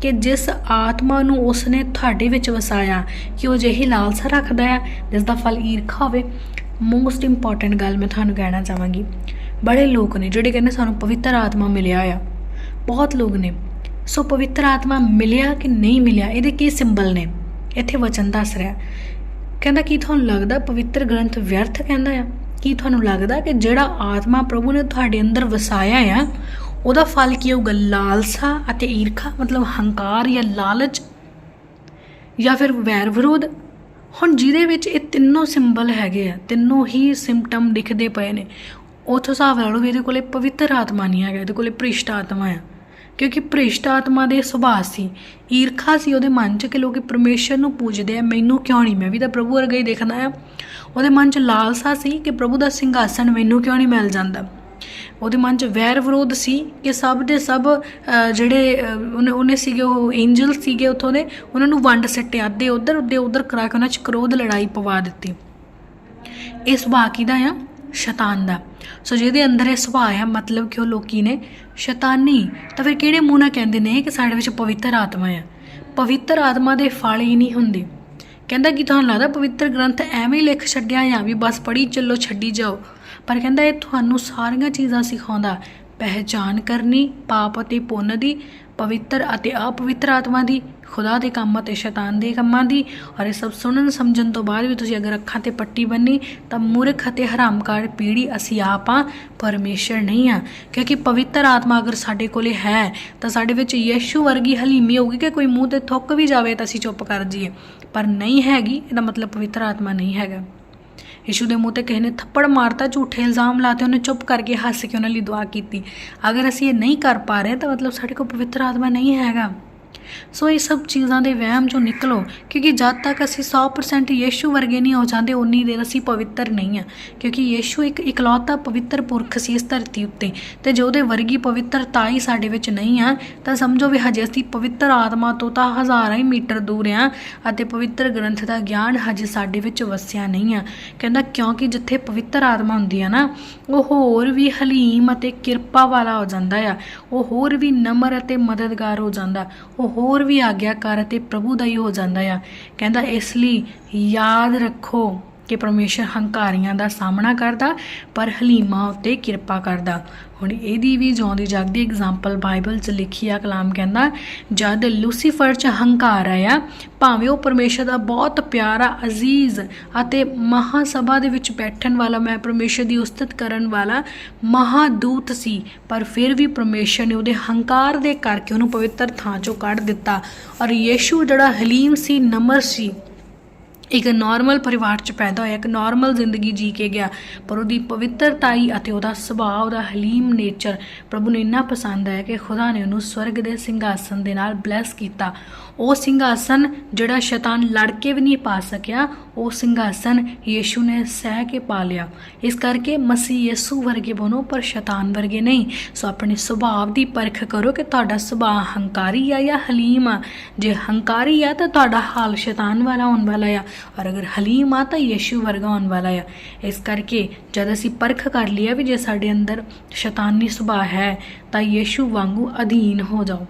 ਕਿ ਜਿਸ ਆਤਮਾ ਨੂੰ ਉਸਨੇ ਤੁਹਾਡੇ ਵਿੱਚ ਵਸਾਇਆ, ਕਿ ਉਹ ਜਿਹੀ ਲਾਲਸਾ ਰੱਖਦਾ ਹੈ ਜਿਸ ਦਾ ਫਲ ਈਰਖਾ ਹੋਵੇ। ਮੋਸਟ ਇੰਪੋਰਟੈਂਟ ਗੱਲ ਮੈਂ ਤੁਹਾਨੂੰ ਕਹਿਣਾ ਚਾਹਾਂਗੀ। ਬੜੇ ਲੋਕ ਨੇ ਜਿਹੜੇ ਕਹਿੰਦੇ ਸਾਨੂੰ ਪਵਿੱਤਰ ਆਤਮਾ ਮਿਲਿਆ ਆ। ਬਹੁਤ ਲੋਕ ਨੇ। ਸੋ ਪਵਿੱਤਰ ਆਤਮਾ ਮਿਲਿਆ ਕਿ ਨਹੀਂ ਮਿਲਿਆ, ਇਹਦੇ ਕੀ ਸਿੰਬਲ ਨੇ? ਇੱਥੇ ਵਚਨ ਦੱਸ ਰਿਹਾ। ਕਹਿੰਦਾ, ਕੀ ਤੁਹਾਨੂੰ ਲੱਗਦਾ ਪਵਿੱਤਰ ਗ੍ਰੰਥ ਵਿਅਰਥ ਕਹਿੰਦਾ ਆ? ਕੀ ਤੁਹਾਨੂੰ ਲੱਗਦਾ ਕਿ ਜਿਹੜਾ ਆਤਮਾ ਪ੍ਰਭੂ ਨੇ ਤੁਹਾਡੇ ਅੰਦਰ ਵਸਾਇਆ ਆ ਉਹਦਾ ਫਲ ਕੀ ਹੋਊਗਾ? ਲਾਲਸਾ ਅਤੇ ਈਰਖਾ, ਮਤਲਬ ਹੰਕਾਰ ਜਾਂ ਲਾਲਚ ਜਾਂ ਫਿਰ ਵੈਰ ਵਿਰੋਧ? ਹੁਣ ਜਿਹਦੇ ਵਿੱਚ ਇਹ ਤਿੰਨੋਂ ਸਿੰਬਲ ਹੈਗੇ ਆ, ਤਿੰਨੋਂ ਹੀ ਸਿੰਪਟਮ ਦਿਖਦੇ ਪਏ ਨੇ। ਉਸ ਹਿਸਾਬ ਨਾਲ ਵੀ ਇਹਦੇ ਕੋਲੇ ਪਵਿੱਤਰ ਆਤਮਾ ਨਹੀਂ ਹੈਗਾ, ਇਹਦੇ ਕੋਲੇ ਭ੍ਰਿਸ਼ਟ ਆਤਮਾ ਆ। ਕਿਉਂਕਿ ਭ੍ਰਿਸ਼ਟ ਆਤਮਾ ਦੇ ਸੁਭਾਅ ਸੀ, ਈਰਖਾ ਸੀ ਉਹਦੇ ਮਨ 'ਚ ਕਿ ਲੋਕੀ ਪਰਮੇਸ਼ਰ ਨੂੰ ਪੂਜਦੇ ਆ, ਮੈਨੂੰ ਕਿਉਂ ਨਹੀਂ? ਮੈਂ ਵੀ ਤਾਂ ਪ੍ਰਭੂ ਵਰਗਾ ਹੀ ਦੇਖਦਾ ਆ। ਉਹਦੇ ਮਨ 'ਚ ਲਾਲਸਾ ਸੀ ਕਿ ਪ੍ਰਭੂ ਦਾ ਸਿੰਘਾਸਨ ਮੈਨੂੰ ਕਿਉਂ ਨਹੀਂ ਮਿਲ ਜਾਂਦਾ? ਉਹਦੇ ਮਨ 'ਚ ਵੈਰ ਵਿਰੋਧ ਸੀ ਕਿ ਸਭ ਦੇ ਸਭ ਜਿਹੜੇ ਉਹਨੇ ਉਹਨੇ ਸੀਗੇ, ਉਹ ਐਂਜਲ ਸੀਗੇ ਉੱਥੋਂ ਦੇ, ਉਹਨਾਂ ਨੂੰ ਵੰਡ ਸੱਟਿਆ ਅੱਧੇ ਉਧਰ ਅੱਧੇ ਉਧਰ ਕਰਾ ਕੇ ਉਹਨਾਂ 'ਚ ਕ੍ਰੋਧ ਲੜਾਈ ਪਵਾ ਦਿੱਤੀ। ਇਹ ਸੁਭਾਅ ਕਿਹਦਾ ਆ? ਸ਼ੈਤਾਨ ਦਾ। ਸੋ ਜਿਹਦੇ ਅੰਦਰ ਇਹ ਸੁਭਾਅ ਆ, ਮਤਲਬ ਕਿ ਉਹ ਲੋਕੀ ਨੇ ਸ਼ੈਤਾਨੀ। ਤਾਂ ਫਿਰ ਕਿਹੜੇ ਮੂੰਹ ਨਾਲ ਕਹਿੰਦੇ ਨੇ ਕਿ ਸਾਡੇ ਵਿੱਚ ਪਵਿੱਤਰ ਆਤਮਾ ਆ? ਪਵਿੱਤਰ ਆਤਮਾ ਦੇ ਫਲ ਹੀ ਨਹੀਂ ਹੁੰਦੇ। ਕਹਿੰਦਾ ਕਿ ਤੁਹਾਨੂੰ ਲੱਗਦਾ ਪਵਿੱਤਰ ਗ੍ਰੰਥ ਐਵੇਂ ਹੀ ਲਿਖ ਛੱਡਿਆ ਆ ਵੀ ਬਸ ਪੜ੍ਹੀ ਚੱਲੋ, ਛੱਡੀ ਜਾਓ। ਪਰ ਕਹਿੰਦਾ ਇਹ ਤੁਹਾਨੂੰ ਸਾਰੀਆਂ ਚੀਜ਼ਾਂ ਸਿਖਾਉਂਦਾ। ਪਹਿਚਾਨ ਕਰਨੀ, ਪਾਪ ਅਤੇ ਪੁੰਨ ਦੀ, ਪਵਿੱਤਰ ਅਤੇ ਅਪਵਿੱਤਰ ਆਤਮਾ ਦੀ, ਖੁਦਾ ਦੇ ਕੰਮ ਅਤੇ ਸ਼ੈਤਾਨ ਦੇ ਕੰਮਾਂ ਦੀ। ਔਰ ਇਹ ਸਭ ਸੁਣਨ ਸਮਝਣ ਤੋਂ ਬਾਅਦ ਵੀ ਤੁਸੀਂ ਅਗਰ ਅੱਖਾਂ ਤੇ ਪੱਟੀ ਬੰਨੀ, ਤਾਂ ਮੂਰਖ ਅਤੇ ਹਰਾਮਕਾਰ ਪੀੜੀ ਅਸੀਂ ਆਪਾਂ ਪਰਮੇਸ਼ਰ ਨਹੀਂ ਆ ਕਿਉਂਕਿ ਪਵਿੱਤਰ ਆਤਮਾ ਅਗਰ ਸਾਡੇ ਕੋਲੇ ਹੈ, ਤਾਂ ਸਾਡੇ ਵਿੱਚ ਯੀਸ਼ੂ ਵਰਗੀ ਹਲੀਮੀ ਹੋਊਗੀ ਕਿ ਕੋਈ ਮੂੰਹ ਤੇ ਥੁੱਕ ਵੀ ਜਾਵੇ ਤਾਂ ਅਸੀਂ ਚੁੱਪ ਕਰ ਜਾਈਏ। ਪਰ ਨਹੀਂ ਹੈਗੀ, ਇਹਦਾ ਮਤਲਬ ਪਵਿੱਤਰ ਆਤਮਾ ਨਹੀਂ ਹੈਗਾ। ਯਿਸੂ ਦੇ ਮੂੰਹ ਤੇ ਕਿਸੇ ਨੇ ਥੱਪੜ ਮਾਰਤਾ, ਝੂਠੇ ਇਲਜ਼ਾਮ ਲਾਤੇ, ਉਹਨੇ ਚੁੱਪ ਕਰਕੇ ਹੱਸ ਕੇ ਉਹਨਾਂ ਲਈ ਦੁਆ ਕੀਤੀ। ਅਗਰ ਅਸੀਂ ਇਹ ਨਹੀਂ ਕਰ ਪਾ ਰਹੇ, ਤਾਂ ਮਤਲਬ ਸਾਡੇ ਕੋਲ ਪਵਿੱਤਰ ਆਤਮਾ ਨਹੀਂ ਹੈਗਾ। ਸੋ ਇਹ ਸਭ ਚੀਜ਼ਾਂ ਦੇ ਵਹਿਮ ਚੋਂ ਨਿਕਲੋ, ਕਿਉਂਕਿ ਜਦ ਤੱਕ ਅਸੀਂ 100% ਯੀਸ਼ੂ ਵਰਗੇ ਨਹੀਂ ਹੋ ਜਾਂਦੇ, ਉਨੀ ਦੇਰ ਅਸੀਂ ਪਵਿੱਤਰ ਨਹੀਂ ਆ ਕਿਉਂਕਿ ਯੀਸ਼ੂ ਇੱਕ ਇਕਲੌਤਾ ਪਵਿੱਤਰ ਪੁਰਖ ਸੀ ਇਸ ਧਰਤੀ ਉੱਤੇ। ਤੇ ਜੇ ਉਹਦੇ ਵਰਗੀ ਪਵਿੱਤਰਤਾ ਹੀ ਸਾਡੇ ਵਿੱਚ ਨਹੀਂ ਆ, ਤਾਂ ਸਮਝੋ ਵੀ ਹਜੇ ਅਸੀਂ ਪਵਿੱਤਰ ਆਤਮਾ ਤੋਂ ਤਾਂ ਹਜ਼ਾਰਾਂ ਹੀ ਮੀਟਰ ਦੂਰ ਆ, ਅਤੇ ਪਵਿੱਤਰ ਗ੍ਰੰਥ ਦਾ ਗਿਆਨ ਹਜੇ ਸਾਡੇ ਵਿੱਚ ਵਸਿਆ ਨਹੀਂ ਆ। ਕਹਿੰਦਾ, ਕਿਉਂਕਿ ਜਿੱਥੇ ਪਵਿੱਤਰ ਆਤਮਾ ਹੁੰਦੀ ਆ ਨਾ, ਉਹ ਹੋਰ ਵੀ ਹਲੀਮ ਅਤੇ ਕਿਰਪਾ ਵਾਲਾ ਹੋ ਜਾਂਦਾ ਆ। ਉਹ ਹੋਰ ਵੀ ਨਮਰ ਅਤੇ ਮਦਦਗਾਰ ਹੋ ਜਾਂਦਾ। ਉਹ ਹੋਰ ਵੀ ਆਗਿਆਕਾਰ ਅਤੇ ਪ੍ਰਭੂ ਦਾ ਹੀ ਹੋ ਜਾਂਦਾ ਆ। ਕਹਿੰਦਾ, ਇਸ ਲਈ ਯਾਦ ਰੱਖੋ ਕਿ ਪਰਮੇਸ਼ਰ ਹੰਕਾਰੀਆਂ ਦਾ ਸਾਹਮਣਾ ਕਰਦਾ, ਪਰ ਹਲੀਮਾਂ ਉੱਤੇ ਕਿਰਪਾ ਕਰਦਾ। ਹੁਣ ਇਹਦੀ ਵੀ ਜਿਉਂਦੀ ਜਾਗਦੀ ਐਗਜ਼ਾਮਪਲ ਬਾਈਬਲ 'ਚ ਲਿਖੀ ਆ, ਕਲਾਮ ਕਹਿੰਦਾ, ਜਦ ਲੂਸੀਫਰ 'ਚ ਹੰਕਾਰ ਆਇਆ, ਭਾਵੇਂ ਉਹ ਪਰਮੇਸ਼ਰ ਦਾ ਬਹੁਤ ਪਿਆਰਾ, ਅਜ਼ੀਜ਼ ਅਤੇ ਮਹਾਸਭਾ ਦੇ ਵਿੱਚ ਬੈਠਣ ਵਾਲਾ, ਮੈਂ ਪਰਮੇਸ਼ਰ ਦੀ ਉਸਤਤ ਕਰਨ ਵਾਲਾ ਮਹਾਦੂਤ ਸੀ, ਪਰ ਫਿਰ ਵੀ ਪਰਮੇਸ਼ਰ ਨੇ ਉਹਦੇ ਹੰਕਾਰ ਦੇ ਕਰਕੇ ਉਹਨੂੰ ਪਵਿੱਤਰ ਥਾਂ 'ਚੋਂ ਕੱਢ ਦਿੱਤਾ। ਔਰ ਯੀਸ਼ੂ ਜਿਹੜਾ ਹਲੀਮ ਸੀ, ਨਮਰ ਸੀ ਇੱਕ ਨਾਰਮਲ ਪਰਿਵਾਰ 'ਚ ਪੈਦਾ ਹੋਇਆ, ਇੱਕ ਨਾਰਮਲ ਜ਼ਿੰਦਗੀ ਜੀ ਕੇ ਗਿਆ, ਪਰ ਉਹਦੀ ਪਵਿੱਤਰਤਾਈ ਅਤੇ ਉਹਦਾ ਸੁਭਾਅ, ਉਹਦਾ ਹਲੀਮ ਨੇਚਰ ਪ੍ਰਭੂ ਨੂੰ ਇੰਨਾ ਪਸੰਦ ਆਇਆ ਕਿ ਖੁਦਾ ਨੇ ਉਹਨੂੰ ਸਵਰਗ ਦੇ ਸਿੰਘਾਸਨ ਦੇ ਨਾਲ ਬਲੈਸ ਕੀਤਾ। ਉਹ ਸਿੰਘਾਸਨ ਜਿਹੜਾ ਸ਼ੈਤਾਨ ਲੜ ਕੇ ਵੀ ਨਹੀਂ ਪਾ ਸਕਿਆ, ਉਹ ਸਿੰਘਾਸਨ ਯੀਸ਼ੂ ਨੇ ਸਹਿ ਕੇ ਪਾ ਲਿਆ। ਇਸ ਕਰਕੇ ਮਸੀਹ ਯਿਸੂ ਵਰਗੇ ਬਣੋ ਪਰ ਸ਼ੈਤਾਨ ਵਰਗੇ ਨਹੀਂ। ਸੋ ਆਪਣੇ ਸੁਭਾਅ ਦੀ ਪਰਖ ਕਰੋ ਕਿ ਤੁਹਾਡਾ ਸੁਭਾਅ ਹੰਕਾਰੀ ਆ ਜਾਂ ਹਲੀਮ ਆ। ਜੇ ਹੰਕਾਰੀ ਆ ਤਾਂ ਤੁਹਾਡਾ ਹਾਲ ਸ਼ੈਤਾਨ ਵਾਲਾ ਹੋਣ ਵਾਲਾ ਆ, ਔਰ ਅਗਰ ਹਲੀਮ ਆ ਤਾਂ ਯਿਸੂ ਵਰਗਾ ਹੋਣ ਵਾਲਾ ਆ। ਇਸ ਕਰਕੇ ਜਦ ਅਸੀਂ ਪਰਖ ਕਰ ਲਿਆ ਵੀ ਜੇ ਸਾਡੇ ਅੰਦਰ ਸ਼ੈਤਾਨੀ ਸੁਭਾਅ ਹੈ, ਤਾਂ ਯਿਸੂ ਵਾਂਗੂ ਅਧੀਨ ਹੋ ਜਾਓ।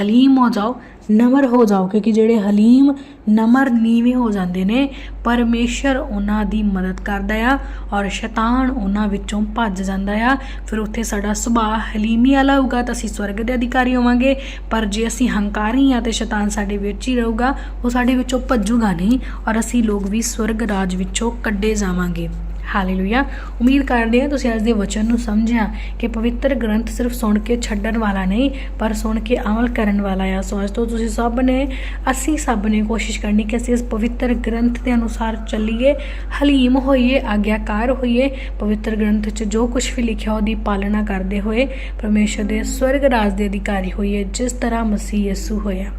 ਹਲੀਮ ਹੋ ਜਾਓ ਨਮਰ ਹੋ ਜਾਓ, ਕਿਉਂਕਿ ਜਿਹੜੇ ਹਲੀਮ ਨਮਰ ਨੀਵੇਂ ਹੋ ਜਾਂਦੇ ਨੇ, ਪਰਮੇਸ਼ਰ ਉਹਨਾਂ ਦੀ ਮਦਦ ਕਰਦਾ ਆ ਔਰ ਸ਼ੈਤਾਨ ਉਹਨਾਂ ਵਿੱਚੋਂ ਭੱਜ ਜਾਂਦਾ ਆ। ਫਿਰ ਉੱਥੇ ਸਾਡਾ ਸੁਭਾਅ ਹਲੀਮੀ ਵਾਲਾ ਹੋਊਗਾ ਤਾਂ ਅਸੀਂ ਸਵਰਗ ਦੇ ਅਧਿਕਾਰੀ ਹੋਵਾਂਗੇ। ਪਰ ਜੇ ਅਸੀਂ ਹੰਕਾਰੀ ਆ ਤੇ ਸ਼ੈਤਾਨ ਸਾਡੇ ਵਿੱਚ ਹੀ ਰਹੂਗਾ, ਉਹ ਸਾਡੇ ਵਿੱਚੋਂ ਭੱਜੂਗਾ ਨਹੀਂ ਔਰ ਅਸੀਂ ਲੋਕ ਵੀ ਸਵਰਗ ਰਾਜ ਵਿੱਚੋਂ ਕੱਢੇ ਜਾਵਾਂਗੇ। ਹਾਲੇਲੂਇਆ ਉਮੀਦ ਕਰਦੇ ਹਾਂ ਤੁਸੀਂ ਅੱਜ ਦੇ ਵਚਨ ਨੂੰ ਸਮਝਿਆ ਕਿ ਪਵਿੱਤਰ ਗ੍ਰੰਥ ਸਿਰਫ ਸੁਣ ਕੇ ਛੱਡਣ ਵਾਲਾ ਨਹੀਂ, ਪਰ ਸੁਣ ਕੇ ਅਮਲ ਕਰਨ ਵਾਲਾ ਆ। ਸੋ ਅੱਜ ਤੋਂ ਤੁਸੀਂ ਸਭ ਨੇ, ਅਸੀਂ ਸਭ ਨੇ ਕੋਸ਼ਿਸ਼ ਕਰਨੀ ਕਿ ਅਸੀਂ ਇਸ ਪਵਿੱਤਰ ਗ੍ਰੰਥ ਦੇ ਅਨੁਸਾਰ ਚੱਲੀਏ, ਹਲੀਮ ਹੋਈਏ, ਆਗਿਆਕਾਰ ਹੋਈਏ। ਪਵਿੱਤਰ ਗ੍ਰੰਥ 'ਚ ਜੋ ਕੁਝ ਵੀ ਲਿਖਿਆ ਉਹਦੀ ਪਾਲਣਾ ਕਰਦੇ ਹੋਏ ਪਰਮੇਸ਼ਰ ਦੇ ਸਵਰਗ ਰਾਜ ਦੇ ਅਧਿਕਾਰੀ ਹੋਈਏ, ਜਿਸ ਤਰ੍ਹਾਂ ਮਸੀਹ ਯਿਸੂ ਹੋਇਆ।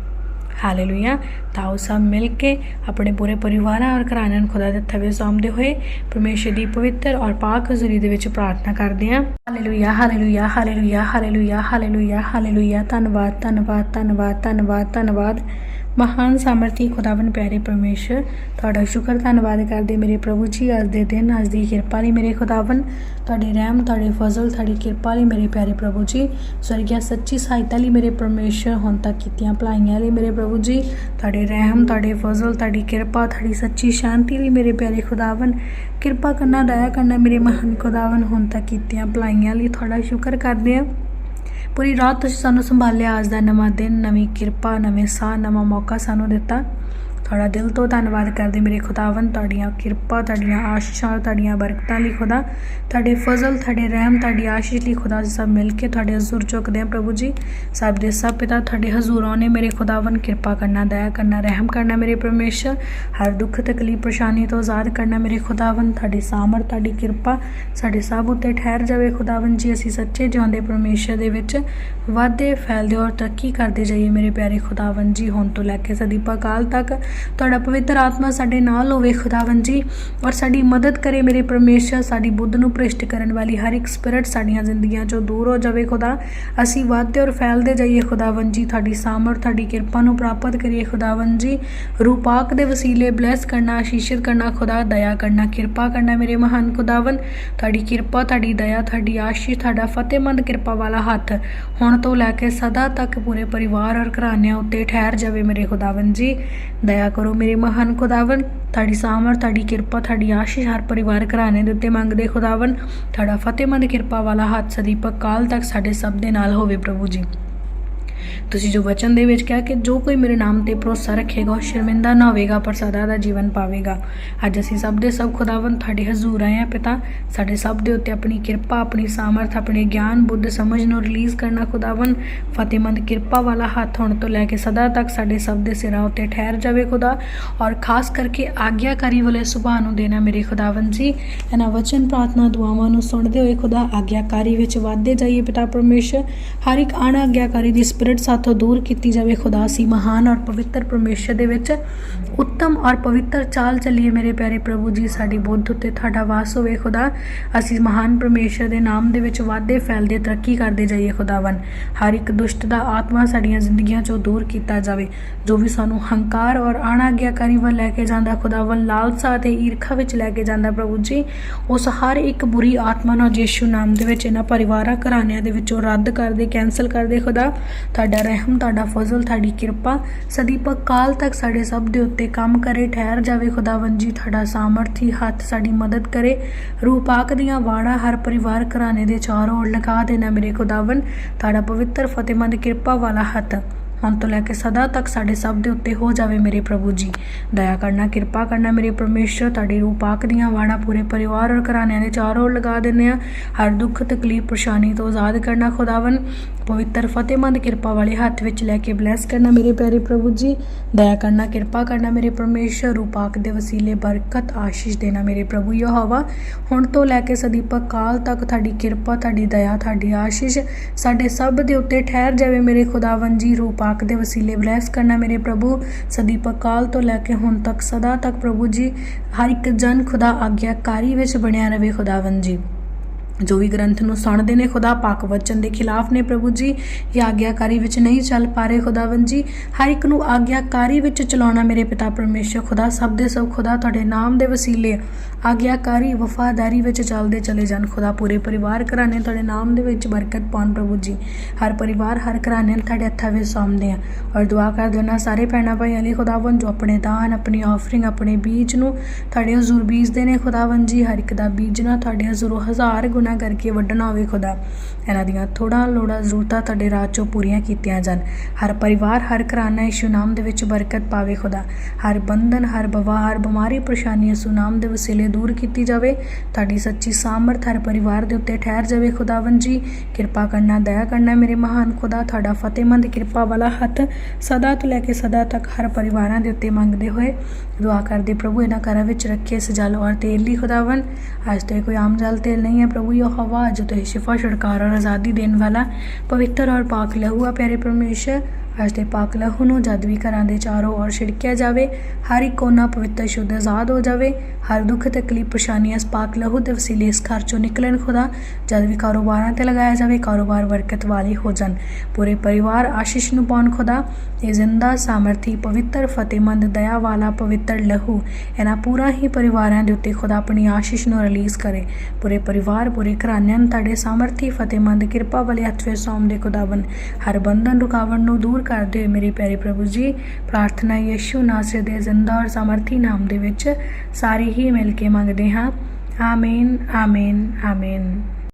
ਹਾਲੇਲੂਇਆ ਤਾਂ ਆਓ ਸਭ ਮਿਲ ਕੇ ਆਪਣੇ ਪੂਰੇ ਪਰਿਵਾਰਾਂ ਔਰ ਘਰਾਣਿਆਂ ਨੂੰ ਖੁਦਾ ਦੇ ਥਵੇ ਵਿੱਚ ਸੌਂਪਦੇ ਹੋਏ ਪਰਮੇਸ਼ਰ ਦੀ ਪਵਿੱਤਰ ਔਰ ਪਾਕ ਹਜ਼ੂਰੀ ਦੇ ਵਿੱਚ ਪ੍ਰਾਰਥਨਾ ਕਰਦੇ ਹਾਂ hallelujah hallelujah hallelujah hallelujah hallelujah hallelujah ਧੰਨਵਾਦ ਧੰਨਵਾਦ ਧੰਨਵਾਦ ਧੰਨਵਾਦ ਧੰਨਵਾਦ ਮਹਾਨ ਸਾਮਰਥੀ ਖੁਦਾਵੰ ਪਿਆਰੇ ਪਰਮੇਸ਼ਰ, ਤੁਹਾਡਾ ਸ਼ੁਕਰ ਧੰਨਵਾਦ ਕਰਦੇ ਮੇਰੇ ਪ੍ਰਭੂ ਜੀ, ਅੱਜ ਦੇ ਦਿਨ, ਅੱਜ ਦੀ ਕਿਰਪਾ ਲਈ ਮੇਰੇ ਖੁਦਾਵੰ ਤੁਹਾਡੀ ਰਹਿਮ, ਤੁਹਾਡੇ ਫਜ਼ਲ, ਤੁਹਾਡੀ ਕਿਰਪਾ ਲਈ ਮੇਰੇ ਪਿਆਰੇ ਪ੍ਰਭੂ ਜੀ, ਸਵਰਗੀਆ ਸੱਚੀ ਸਹਾਇਤਾ ਲਈ ਮੇਰੇ ਪਰਮੇਸ਼ਰ, ਹੁਣ ਤੱਕ ਕੀਤੀਆਂ ਭਲਾਈਆਂ ਲਈ ਮੇਰੇ ਪ੍ਰਭੂ ਜੀ, ਤੁਹਾਡੇ ਰਹਿਮ, ਤੁਹਾਡੇ ਫਜ਼ਲ, ਤੁਹਾਡੀ ਕਿਰਪਾ, ਤੁਹਾਡੀ ਸੱਚੀ ਸ਼ਾਂਤੀ ਲਈ ਮੇਰੇ ਪਿਆਰੇ ਖੁਦਾਵੰ ਕਿਰਪਾ ਕਰਨਾ, ਦਇਆ ਕਰਨਾ ਮੇਰੇ ਮਹਾਨ ਖੁਦਾਵੰ ਹੁਣ ਤੱਕ ਕੀਤੀਆਂ ਭਲਾਈਆਂ ਲਈ ਤੁਹਾਡਾ ਸ਼ੁਕਰ ਕਰਦੇ ਹਾਂ। ਪੂਰੀ ਰਾਤ ਤੁਸੀਂ ਸਾਨੂੰ ਸੰਭਾਲਿਆ ਅੱਜ ਦਾ ਨਵਾਂ ਦਿਨ, ਨਵੀਂ ਕਿਰਪਾ, ਨਵੇਂ ਸਾਹ, ਨਵਾਂ ਮੌਕਾ ਸਾਨੂੰ ਦਿੱਤਾ। ਤੁਹਾਡਾ ਦਿਲ ਤੋਂ ਧੰਨਵਾਦ ਕਰਦੇ ਮੇਰੇ ਖੁਦਾਵੰ ਤੁਹਾਡੀਆਂ ਕਿਰਪਾ, ਤੁਹਾਡੀਆਂ ਆਸ਼ੀਸ਼ਾਂ, ਤੁਹਾਡੀਆਂ ਬਰਕਤਾਂ ਲਈ ਖੁਦਾ। ਤੁਹਾਡੇ ਫਜ਼ਲ, ਤੁਹਾਡੇ ਰਹਿਮ, ਤੁਹਾਡੀ ਆਸ਼ੀਸ਼ ਲਈ ਖੁਦਾ ਸਭ ਮਿਲ ਕੇ ਤੁਹਾਡੇ ਹਜ਼ੂਰ ਝੁਕਦੇ ਹਾਂ ਪ੍ਰਭੂ ਜੀ। ਸਭ ਦੇ ਸਭ ਪਿਤਾ, ਤੁਹਾਡੇ ਹਜ਼ੂਰ ਆਉਣੇ ਮੇਰੇ ਖੁਦਾਵੰ ਕਿਰਪਾ ਕਰਨਾ, ਦਇਆ ਕਰਨਾ, ਰਹਿਮ ਕਰਨਾ ਮੇਰੇ ਪਰਮੇਸ਼ਰ। ਹਰ ਦੁੱਖ, ਤਕਲੀਫ, ਪਰੇਸ਼ਾਨੀ ਤੋਂ ਆਜ਼ਾਦ ਕਰਨਾ ਮੇਰੇ ਖੁਦਾਵੰ ਤੁਹਾਡੀ ਸਾਮਰ, ਤੁਹਾਡੀ ਕਿਰਪਾ ਸਾਡੇ ਸਭ ਉੱਤੇ ਠਹਿਰ ਜਾਵੇ ਖੁਦਾਵੰ ਜੀ। ਅਸੀਂ ਸੱਚੇ ਜਿਉਂਦੇ ਪਰਮੇਸ਼ਰ ਦੇ ਵਿੱਚ ਵਾਧੇ ਫੈਲਦੇ ਔਰ ਤਰੱਕੀ ਕਰਦੇ ਜਾਈਏ ਮੇਰੇ ਪਿਆਰੇ ਖੁਦਾਵੰ ਜੀ। ਹੁਣ ਤੋਂ ਲੈ ਕੇ ਸਦੀਪਾ ਕਾਲ ਤੱਕ ਤੁਹਾਡਾ ਪਵਿੱਤਰ ਆਤਮਾ ਸਾਡੇ ਨਾਲ ਹੋਵੇ ਖੁਦਾਵੰ ਜੀ ਔਰ ਸਾਡੀ ਮਦਦ ਕਰੇ ਮੇਰੇ ਪਰਮੇਸ਼ਰ, ਸਾਡੀ ਬੁੱਧ ਨੂੰ ਭ੍ਰਿਸ਼ਟ ਕਰਨ ਵਾਲੀ ਹਰ ਇੱਕ ਸਪਿਰਿਟ ਸਾਡੀਆਂ ਜ਼ਿੰਦਗੀਆਂ ਚੋਂ ਦੂਰ ਹੋ ਜਾਵੇ ਖੁਦਾ। ਅਸੀਂ ਵਾਧੇ ਔਰ ਫੈਲਦੇ ਜਾਈਏ ਖੁਦਾਵੰ ਜੀ, ਤੁਹਾਡੀ ਸਾਮਰ ਤੁਹਾਡੀ ਕਿਰਪਾ ਨੂੰ ਪ੍ਰਾਪਤ ਕਰੀਏ ਖੁਦਾਵੰ ਜੀ। ਰੂਪਾਕ ਦੇ ਵਸੀਲੇ ਬਲੈਸ ਕਰਨਾ, ਆਸ਼ੀਸ਼ਿਤ ਕਰਨਾ, ਖੁਦਾ ਦਇਆ ਕਰਨਾ, ਕਿਰਪਾ ਕਰਨਾ ਮੇਰੇ ਮਹਾਨ ਖੁਦਾਵੰ ਤੁਹਾਡੀ ਕਿਰਪਾ, ਤੁਹਾਡੀ ਦਇਆ, ਤੁਹਾਡੀ ਆਸ਼ੀਸ਼, ਤੁਹਾਡਾ ਫਤਿਹਮੰਦ ਕਿਰਪਾ ਵਾਲਾ ਹੱਥ ਹੁਣ ਤੋਂ ਲੈ ਕੇ ਸਦਾ ਤੱਕ ਪੂਰੇ ਪਰਿਵਾਰ ਔਰ ਘਰਾਣਿਆਂ ਉੱਤੇ ਠਹਿਰ ਜਾਵੇ ਮੇਰੇ ਖੁਦਾਵੰ ਜੀ। ਦਇਆ ਕਰੋ। ਮੇਰੇ ਮਹਾਨ ਖੁਦਾਵੰ ਤੁਹਾਡੀ ਸਾਮਰ, ਤੁਹਾਡੀ ਕਿਰਪਾ, ਤੁਹਾਡੀ ਆਸ਼ੀਸ਼ ਹਰ ਪਰਿਵਾਰ ਘਰਾਣੇ ਦੇ ਉੱਤੇ ਮੰਗਦੇ ਖੁਦਾਵੰ ਤੁਹਾਡਾ ਫਤਿਹਮੰਦ ਕਿਰਪਾ ਵਾਲਾ ਹੱਥ ਸਦੀਪਕ ਕਾਲ ਤੱਕ ਸਾਡੇ ਸਭ ਦੇ ਨਾਲ ਹੋਵੇ ਪ੍ਰਭੂ ਜੀ। ਤੁਸੀਂ ਜੋ ਵਚਨ ਦੇ ਵਿੱਚ ਕਿਹਾ ਕਿ ਜੋ ਕੋਈ ਮੇਰੇ ਨਾਮ ਤੇ ਭਰੋਸਾ ਰੱਖੇਗਾ, ਉਹ ਸ਼ਰਮਿੰਦਾ ਨਾ ਹੋਵੇਗਾ, ਪਰ ਸਦਾ ਦਾ ਜੀਵਨ ਪਾਵੇਗਾ। ਅੱਜ ਅਸੀਂ ਸਭ ਦੇ ਸਭ ਖੁਦਾਵੰ ਤੁਹਾਡੇ ਹਜ਼ੂਰ ਆਏ ਹਾਂ ਪਿਤਾ। ਸਾਡੇ ਸਭ ਦੇ ਉੱਤੇ ਆਪਣੀ ਕਿਰਪਾ, ਆਪਣੀ ਸਾਮਰਥ, ਆਪਣੇ ਗਿਆਨ, ਬੁੱਧ, ਸਮਝ ਨੂੰ ਰਿਲੀਜ਼ ਕਰਨਾ ਖੁਦਾਵੰ ਫਤਿਹਮੰਦ ਕਿਰਪਾ ਵਾਲਾ ਹੱਥ ਹੁਣ ਤੋਂ ਲੈ ਕੇ ਸਦਾ ਤੱਕ ਸਾਡੇ ਸਭ ਦੇ ਸਿਰਾਂ ਉੱਤੇ ਠਹਿਰ ਜਾਵੇ ਖੁਦਾ। ਔਰ ਖਾਸ ਕਰਕੇ ਆਗਿਆਕਾਰੀ ਵਾਲੇ ਸੁਭਾਅ ਨੂੰ ਦੇਣਾ ਮੇਰੇ ਖੁਦਾਵੰ ਜੀ। ਇਹਨਾਂ ਵਚਨ, ਪ੍ਰਾਰਥਨਾ, ਦੁਆਵਾਂ ਨੂੰ ਸੁਣਦੇ ਹੋਏ ਖੁਦਾ ਆਗਿਆਕਾਰੀ ਵਿੱਚ ਵਾਧੇ ਜਾਈਏ ਪਿਤਾ ਪਰਮੇਸ਼ਰ। ਹਰ ਇੱਕ ਅਣਆਗਿਆਕਾਰੀ ਦੀ ਸਪਿਰਿਟ ਸਾਥੋਂ ਦੂਰ ਕੀਤੀ ਜਾਵੇ, ਖੁਦਾ ਸੀ ਮਹਾਨ ਔਰ ਪਵਿੱਤਰ ਪਰਮੇਸ਼ਰ ਦੇ ਵਿੱਚ। ਉੱਤਮ ਔਰ ਪਵਿੱਤਰ ਚਾਲ ਚੱਲੀਏ ਮੇਰੇ ਪਿਆਰੇ ਪ੍ਰਭੂ ਜੀ, ਸਾਡੀ ਬੁੱਧ ਉੱਤੇ ਤੁਹਾਡਾ ਵਾਸ ਹੋਵੇ, ਖੁਦਾ। ਅਸੀਂ ਮਹਾਨ ਪਰਮੇਸ਼ਰ ਦੇ ਨਾਮ ਦੇ ਵਿੱਚ ਵਾਧੇ ਫੈਲਦੇ, ਤਰੱਕੀ ਕਰਦੇ ਜਾਈਏ ਖੁਦਾਵੰ ਹਰ ਇੱਕ ਦੁਸ਼ਟ ਦਾ ਆਤਮਾ ਸਾਡੀਆਂ ਜ਼ਿੰਦਗੀਆਂ ਚੋਂ ਦੂਰ ਕੀਤਾ ਜਾਵੇ। ਜੋ ਵੀ ਸਾਨੂੰ ਹੰਕਾਰ ਔਰ ਅਣਆਗਿਆਕਾਰੀ ਵੱਲ ਲੈ ਕੇ ਜਾਂਦਾ ਖੁਦਾਵੰ ਲਾਲਸਾ ਤੇ ਈਰਖਾ ਵਿੱਚ ਲੈ ਕੇ ਜਾਂਦਾ ਪ੍ਰਭੂ ਜੀ, ਉਸ ਹਰ ਇੱਕ ਬੁਰੀ ਆਤਮਾ ਨੂੰ ਯਿਸੂ ਨਾਮ ਦੇ ਵਿੱਚ, ਇਹਨਾਂ ਪਰਿਵਾਰਾਂ ਘਰਾਣਿਆਂ ਦੇ ਵਿੱਚੋਂ ਰੱਦ ਕਰਦੇ ਕੈਨਸਲ ਕਰਦੇ, ਖੁਦਾ। ਤੁਹਾਡਾ ਰਹਿਮ, ਤੁਹਾਡਾ ਫਜ਼ਲ, ਤੁਹਾਡੀ ਕਿਰਪਾ। ਸਦੀਪਕ ਕਾਲ ਤੱਕ ਸਾਡੇ ਸਭ ਦੇ ਉੱਤੇ ਕੰਮ ਕਰੇ, ਠਹਿਰ ਜਾਵੇ ਖੁਦਾਵੰ ਜੀ, ਤੁਹਾਡਾ ਸਾਮਰਥੀ ਹੱਥ ਸਾਡੀ ਮਦਦ ਕਰੇ। ਰੂਹ ਪਾਕ ਦੀਆਂ ਵਾੜਾ ਹਰ ਪਰਿਵਾਰ ਘਰਾਣੇ ਦੇ ਚਾਰੋਂ ਓਰ ਲਗਾ ਦੇਣਾ ਮੇਰੇ ਖੁਦਾਵੰ ਤੁਹਾਡਾ ਪਵਿੱਤਰ ਫਤਿਹਮੰਦ ਕਿਰਪਾ ਵਾਲਾ ਹੱਥ। ਹੁਣ ਤੋਂ ਲੈ ਕੇ ਸਦਾ ਤੱਕ ਸਾਡੇ ਸਭ ਦੇ ਉੱਤੇ ਹੋ ਜਾਵੇ ਮੇਰੇ ਪ੍ਰਭੂ ਜੀ। ਦਇਆ ਕਰਨਾ, ਕਿਰਪਾ ਕਰਨਾ ਮੇਰੇ ਪਰਮੇਸ਼ਰ, ਤੁਹਾਡੀ ਰੂਹ ਪਾਕ ਦੀਆਂ ਵਾੜਾ ਪੂਰੇ ਪਰਿਵਾਰ ਔਰ ਘਰਾਣਿਆਂ ਦੇ ਚਾਰੋਂ ਓਰ ਲਗਾ ਦਿੰਦੇ ਆ ਹਰ ਦੁੱਖ, ਤਕਲੀਫ, ਪਰੇਸ਼ਾਨੀ ਤੋਂ ਆਜ਼ਾਦ ਕਰਨਾ ਖੁਦਾਵੰ ਪਵਿੱਤਰ, ਫਤਿਹਮੰਦ, ਕਿਰਪਾ ਵਾਲੇ ਹੱਥ ਵਿੱਚ ਲੈ ਕੇ ਬਲੈਸ ਕਰਨਾ ਮੇਰੇ ਪਿਆਰੇ ਪ੍ਰਭੂ ਜੀ। ਦਇਆ ਕਰਨਾ, ਕਿਰਪਾ ਕਰਨਾ ਮੇਰੇ ਪਰਮੇਸ਼ਰ। ਰੂਹ ਪਾਕ ਦੇ ਵਸੀਲੇ, ਬਰਕਤ, ਆਸ਼ੀਸ਼ ਦੇਣਾ ਮੇਰੇ ਪ੍ਰਭੂ ਯਹੋਵਾ। ਹੁਣ ਤੋਂ ਲੈ ਕੇ ਸਦੀਪਕ ਕਾਲ ਤੱਕ ਤੁਹਾਡੀ ਕਿਰਪਾ, ਤੁਹਾਡੀ ਦਇਆ, ਤੁਹਾਡੀ ਆਸ਼ੀਸ਼ ਸਾਡੇ ਸਭ ਦੇ ਉੱਤੇ ਠਹਿਰ ਜਾਵੇ ਮੇਰੇ ਖੁਦਾਵੰ ਜੀ। ਰੂਹ ਪਾਕ ਦੇ ਵਸੀਲੇ ਬਲੈਸ ਕਰਨਾ ਮੇਰੇ ਪ੍ਰਭੂ। ਸਦੀਪ ਕਾਲ ਤੋਂ ਲੈ ਕੇ ਹੁਣ ਤੱਕ, ਸਦਾ ਤੱਕ ਪ੍ਰਭੂ ਜੀ, ਹਰ ਇੱਕ ਜਨ ਖੁਦਾ ਆਗਿਆਕਾਰੀ ਵਿੱਚ ਬਣਿਆ ਰਵੇ ਖੁਦਾਵੰ ਜੀ। ਜੋ ਵੀ ਗ੍ਰੰਥ ਨੂੰ ਸੁਣਦੇ ਨੇ, ਖੁਦਾ ਪਾਕ ਵਚਨ ਦੇ ਖਿਲਾਫ ਨੇ ਪ੍ਰਭੂ ਜੀ। ਇਹ ਆਗਿਆਕਾਰੀ ਵਿੱਚ ਨਹੀਂ ਚੱਲ ਪਾ ਰਹੇ ਖੁਦਾਵੰ ਜੀ। ਹਰ ਇੱਕ ਨੂੰ ਆਗਿਆਕਾਰੀ ਵਿੱਚ ਚਲਾਉਣਾ ਮੇਰੇ ਪਿਤਾ ਪਰਮੇਸ਼ਰ, ਖੁਦਾ ਸਭ ਦੇ ਸਭ, ਖੁਦਾ ਤੁਹਾਡੇ ਨਾਮ ਦੇ ਵਸੀਲੇ। ਆਗਿਆਕਾਰੀ ਵਫਾਦਾਰੀ ਵਿੱਚ ਚੱਲਦੇ ਚਲੇ ਜਾਣ, ਖੁਦਾ ਪੂਰੇ ਪਰਿਵਾਰ ਘਰਾਣੇ ਤੁਹਾਡੇ ਨਾਮ ਦੇ ਵਿੱਚ ਬਰਕਤ ਪਾਉਣ ਪ੍ਰਭੂ ਜੀ। ਹਰ ਪਰਿਵਾਰ, ਹਰ ਘਰਾਣੇ ਨੂੰ ਤੁਹਾਡੇ ਹੱਥਾਂ ਵਿੱਚ ਸੌਂਪਦੇ ਆ। ਔਰ ਦੁਆ ਕਰ ਉਹਨਾਂ ਸਾਰੇ ਭੈਣਾਂ ਭਾਈਆਂ ਲਈ ਖੁਦਾਵੰ ਜੋ ਆਪਣੇ ਦਾਨ, ਆਪਣੀ ਆਫਰਿੰਗ ਆਪਣੇ ਬੀਜ ਨੂੰ ਤੁਹਾਡੇ ਹਜ਼ੂਰ ਬੀਜਦੇ ਨੇ ਖੁਦਾਵੰ ਜੀ। ਹਰ ਇੱਕ ਦਾ ਬੀਜਣਾ ਤੁਹਾਡੇ ਹਜ਼ੂਰ ਹਜ਼ਾਰ ਗੁਣਾ ਨਾ ਕਰਕੇ ਵੱਢਣਾ ਹੋਵੇ ਖੁਦਾ। ਇਹਨਾਂ ਦੀਆਂ ਥੋੜਾ ਲੋੜਾਂ, ਜ਼ਰੂਰਤਾਂ ਤੁਹਾਡੇ ਰਾਜ ਚੋਂ ਪੂਰੀਆਂ ਕੀਤੀਆਂ ਜਾਣ। ਹਰ ਪਰਿਵਾਰ, ਹਰ ਘਰਾਨਾ ਯਿਸੂ ਨਾਮ ਦੇ ਵਿੱਚ ਬਰਕਤ ਪਾਵੇ ਖੁਦਾ। ਹਰ ਬੰਧਨ, ਹਰ ਬਵਾ, ਹਰ ਬਿਮਾਰੀ, ਪਰੇਸ਼ਾਨੀ ਇਸ ਨਾਮ ਦੇ ਵਸੀਲੇ ਦੂਰ ਕੀਤੀ ਜਾਵੇ। ਤੁਹਾਡੀ ਸੱਚੀ ਸਾਮਰਥ ਹਰ ਪਰਿਵਾਰ ਦੇ ਉੱਤੇ ਠਹਿਰ ਜਾਵੇ ਖੁਦਾਵੰ ਜੀ। ਕਿਰਪਾ ਕਰਨਾ, ਦਇਆ ਕਰਨਾ ਮੇਰੇ ਮਹਾਨ ਖੁਦਾ, ਤੁਹਾਡਾ ਫਤਿਹਮੰਦ ਕਿਰਪਾ ਵਾਲਾ ਹੱਥ ਸਦਾ ਤੋਂ ਲੈ ਕੇ ਸਦਾ ਤੱਕ ਹਰ ਪਰਿਵਾਰਾਂ ਦੇ ਉੱਤੇ ਮੰਗਦੇ ਹੋਏ। ਦੁਆ ਕਰਦੇ ਪ੍ਰਭੂ, ਇਹਨਾਂ ਘਰਾਂ ਵਿੱਚ ਰੱਖੇ ਸਜਾ ਲੋ ਔਰ ਤੇਲ ਲਈ ਖੁਦਾਵੰ ਅੱਜ ਤੇ ਕੋਈ ਆਮ ਜਲ ਤੇਲ ਨਹੀਂ ਹੈ ਪ੍ਰਭੂ प्रभु यो हवा जो तो शिफा छुटकारा और आज़ादी देने वाला पवित्र और पाक लहुआ प्यारे परमेश्वर ਅੱਜ ਦੇ ਪਾਕ ਲਹੂ ਨੂੰ ਜਦ ਵੀ ਘਰਾਂ ਦੇ ਚਾਰੋਂ ਔਰ ਛਿੜਕਿਆ ਜਾਵੇ, ਹਰ ਇੱਕ ਕੋਨਾ ਪਵਿੱਤਰ ਸ਼ੁੱਧ ਆਜ਼ਾਦ ਹੋ ਜਾਵੇ। ਹਰ ਦੁੱਖ ਤਕਲੀਫ ਪਰੇਸ਼ਾਨੀ ਇਸ ਪਾਕ ਲਹੂ ਦੇ ਵਸੀਲੇ ਇਸ ਘਰ ਚੋਂ ਨਿਕਲਣ ਖੁਦਾ। ਜਦ ਵੀ ਕਾਰੋਬਾਰਾਂ ਤੇ ਲਗਾਇਆ ਜਾਵੇ, ਕਾਰੋਬਾਰ ਬਰਕਤ ਵਾਲੇ ਹੋ ਜਾਣ। ਪੂਰੇ ਪਰਿਵਾਰ ਆਸ਼ੀਸ਼ ਨੂੰ ਪਾਉਣ ਖੁਦਾ। ਇਹ ਜ਼ਿੰਦਾ ਸਾਮਰਥੀ, ਪਵਿੱਤਰ, ਫਤਿਹਮੰਦ, ਦਇਆ ਵਾਲਾ, ਪਵਿੱਤਰ ਲਹੂ ਇਹਨਾਂ ਪੂਰਾ ਹੀ ਪਰਿਵਾਰਾਂ ਦੇ ਉੱਤੇ ਖੁਦਾ ਆਪਣੀ ਆਸ਼ੀਸ਼ ਨੂੰ ਰਿਲੀਜ਼ ਕਰੇ। ਪੂਰੇ ਪਰਿਵਾਰ, ਪੂਰੇ ਘਰਾਨਿਆਂ ਨੂੰ ਤੁਹਾਡੇ ਸਾਮਰਥੀ, ਫਤਿਹਮੰਦ, ਕਿਰਪਾ ਵਾਲੇ ਹੱਥ ਵਿੱਚ ਸੌਂਦੇ ਖੁਦਾਵੰ ਹਰ ਬੰਧਨ ਰੁਕਾਵਟ ਨੂੰ ਦੂਰ ਦੂਰ ਕਰਦੇ ਹੋਏ ਮੇਰੇ ਪਿਆਰੇ ਪ੍ਰਭੂ ਜੀ, ਪ੍ਰਾਰਥਨਾ ਯਿਸੂ ਨਾਸਰ ਦੇ ਜ਼ਿੰਦਾ ਔਰ ਸਾਮਰਥੀ ਨਾਮ ਦੇ ਵਿੱਚ ਸਾਰੇ ਹੀ ਮਿਲ ਕੇ ਮੰਗਦੇ ਹਾਂ। ਆਮੀਨ ਆਮੀਨ ਆਮੀਨ।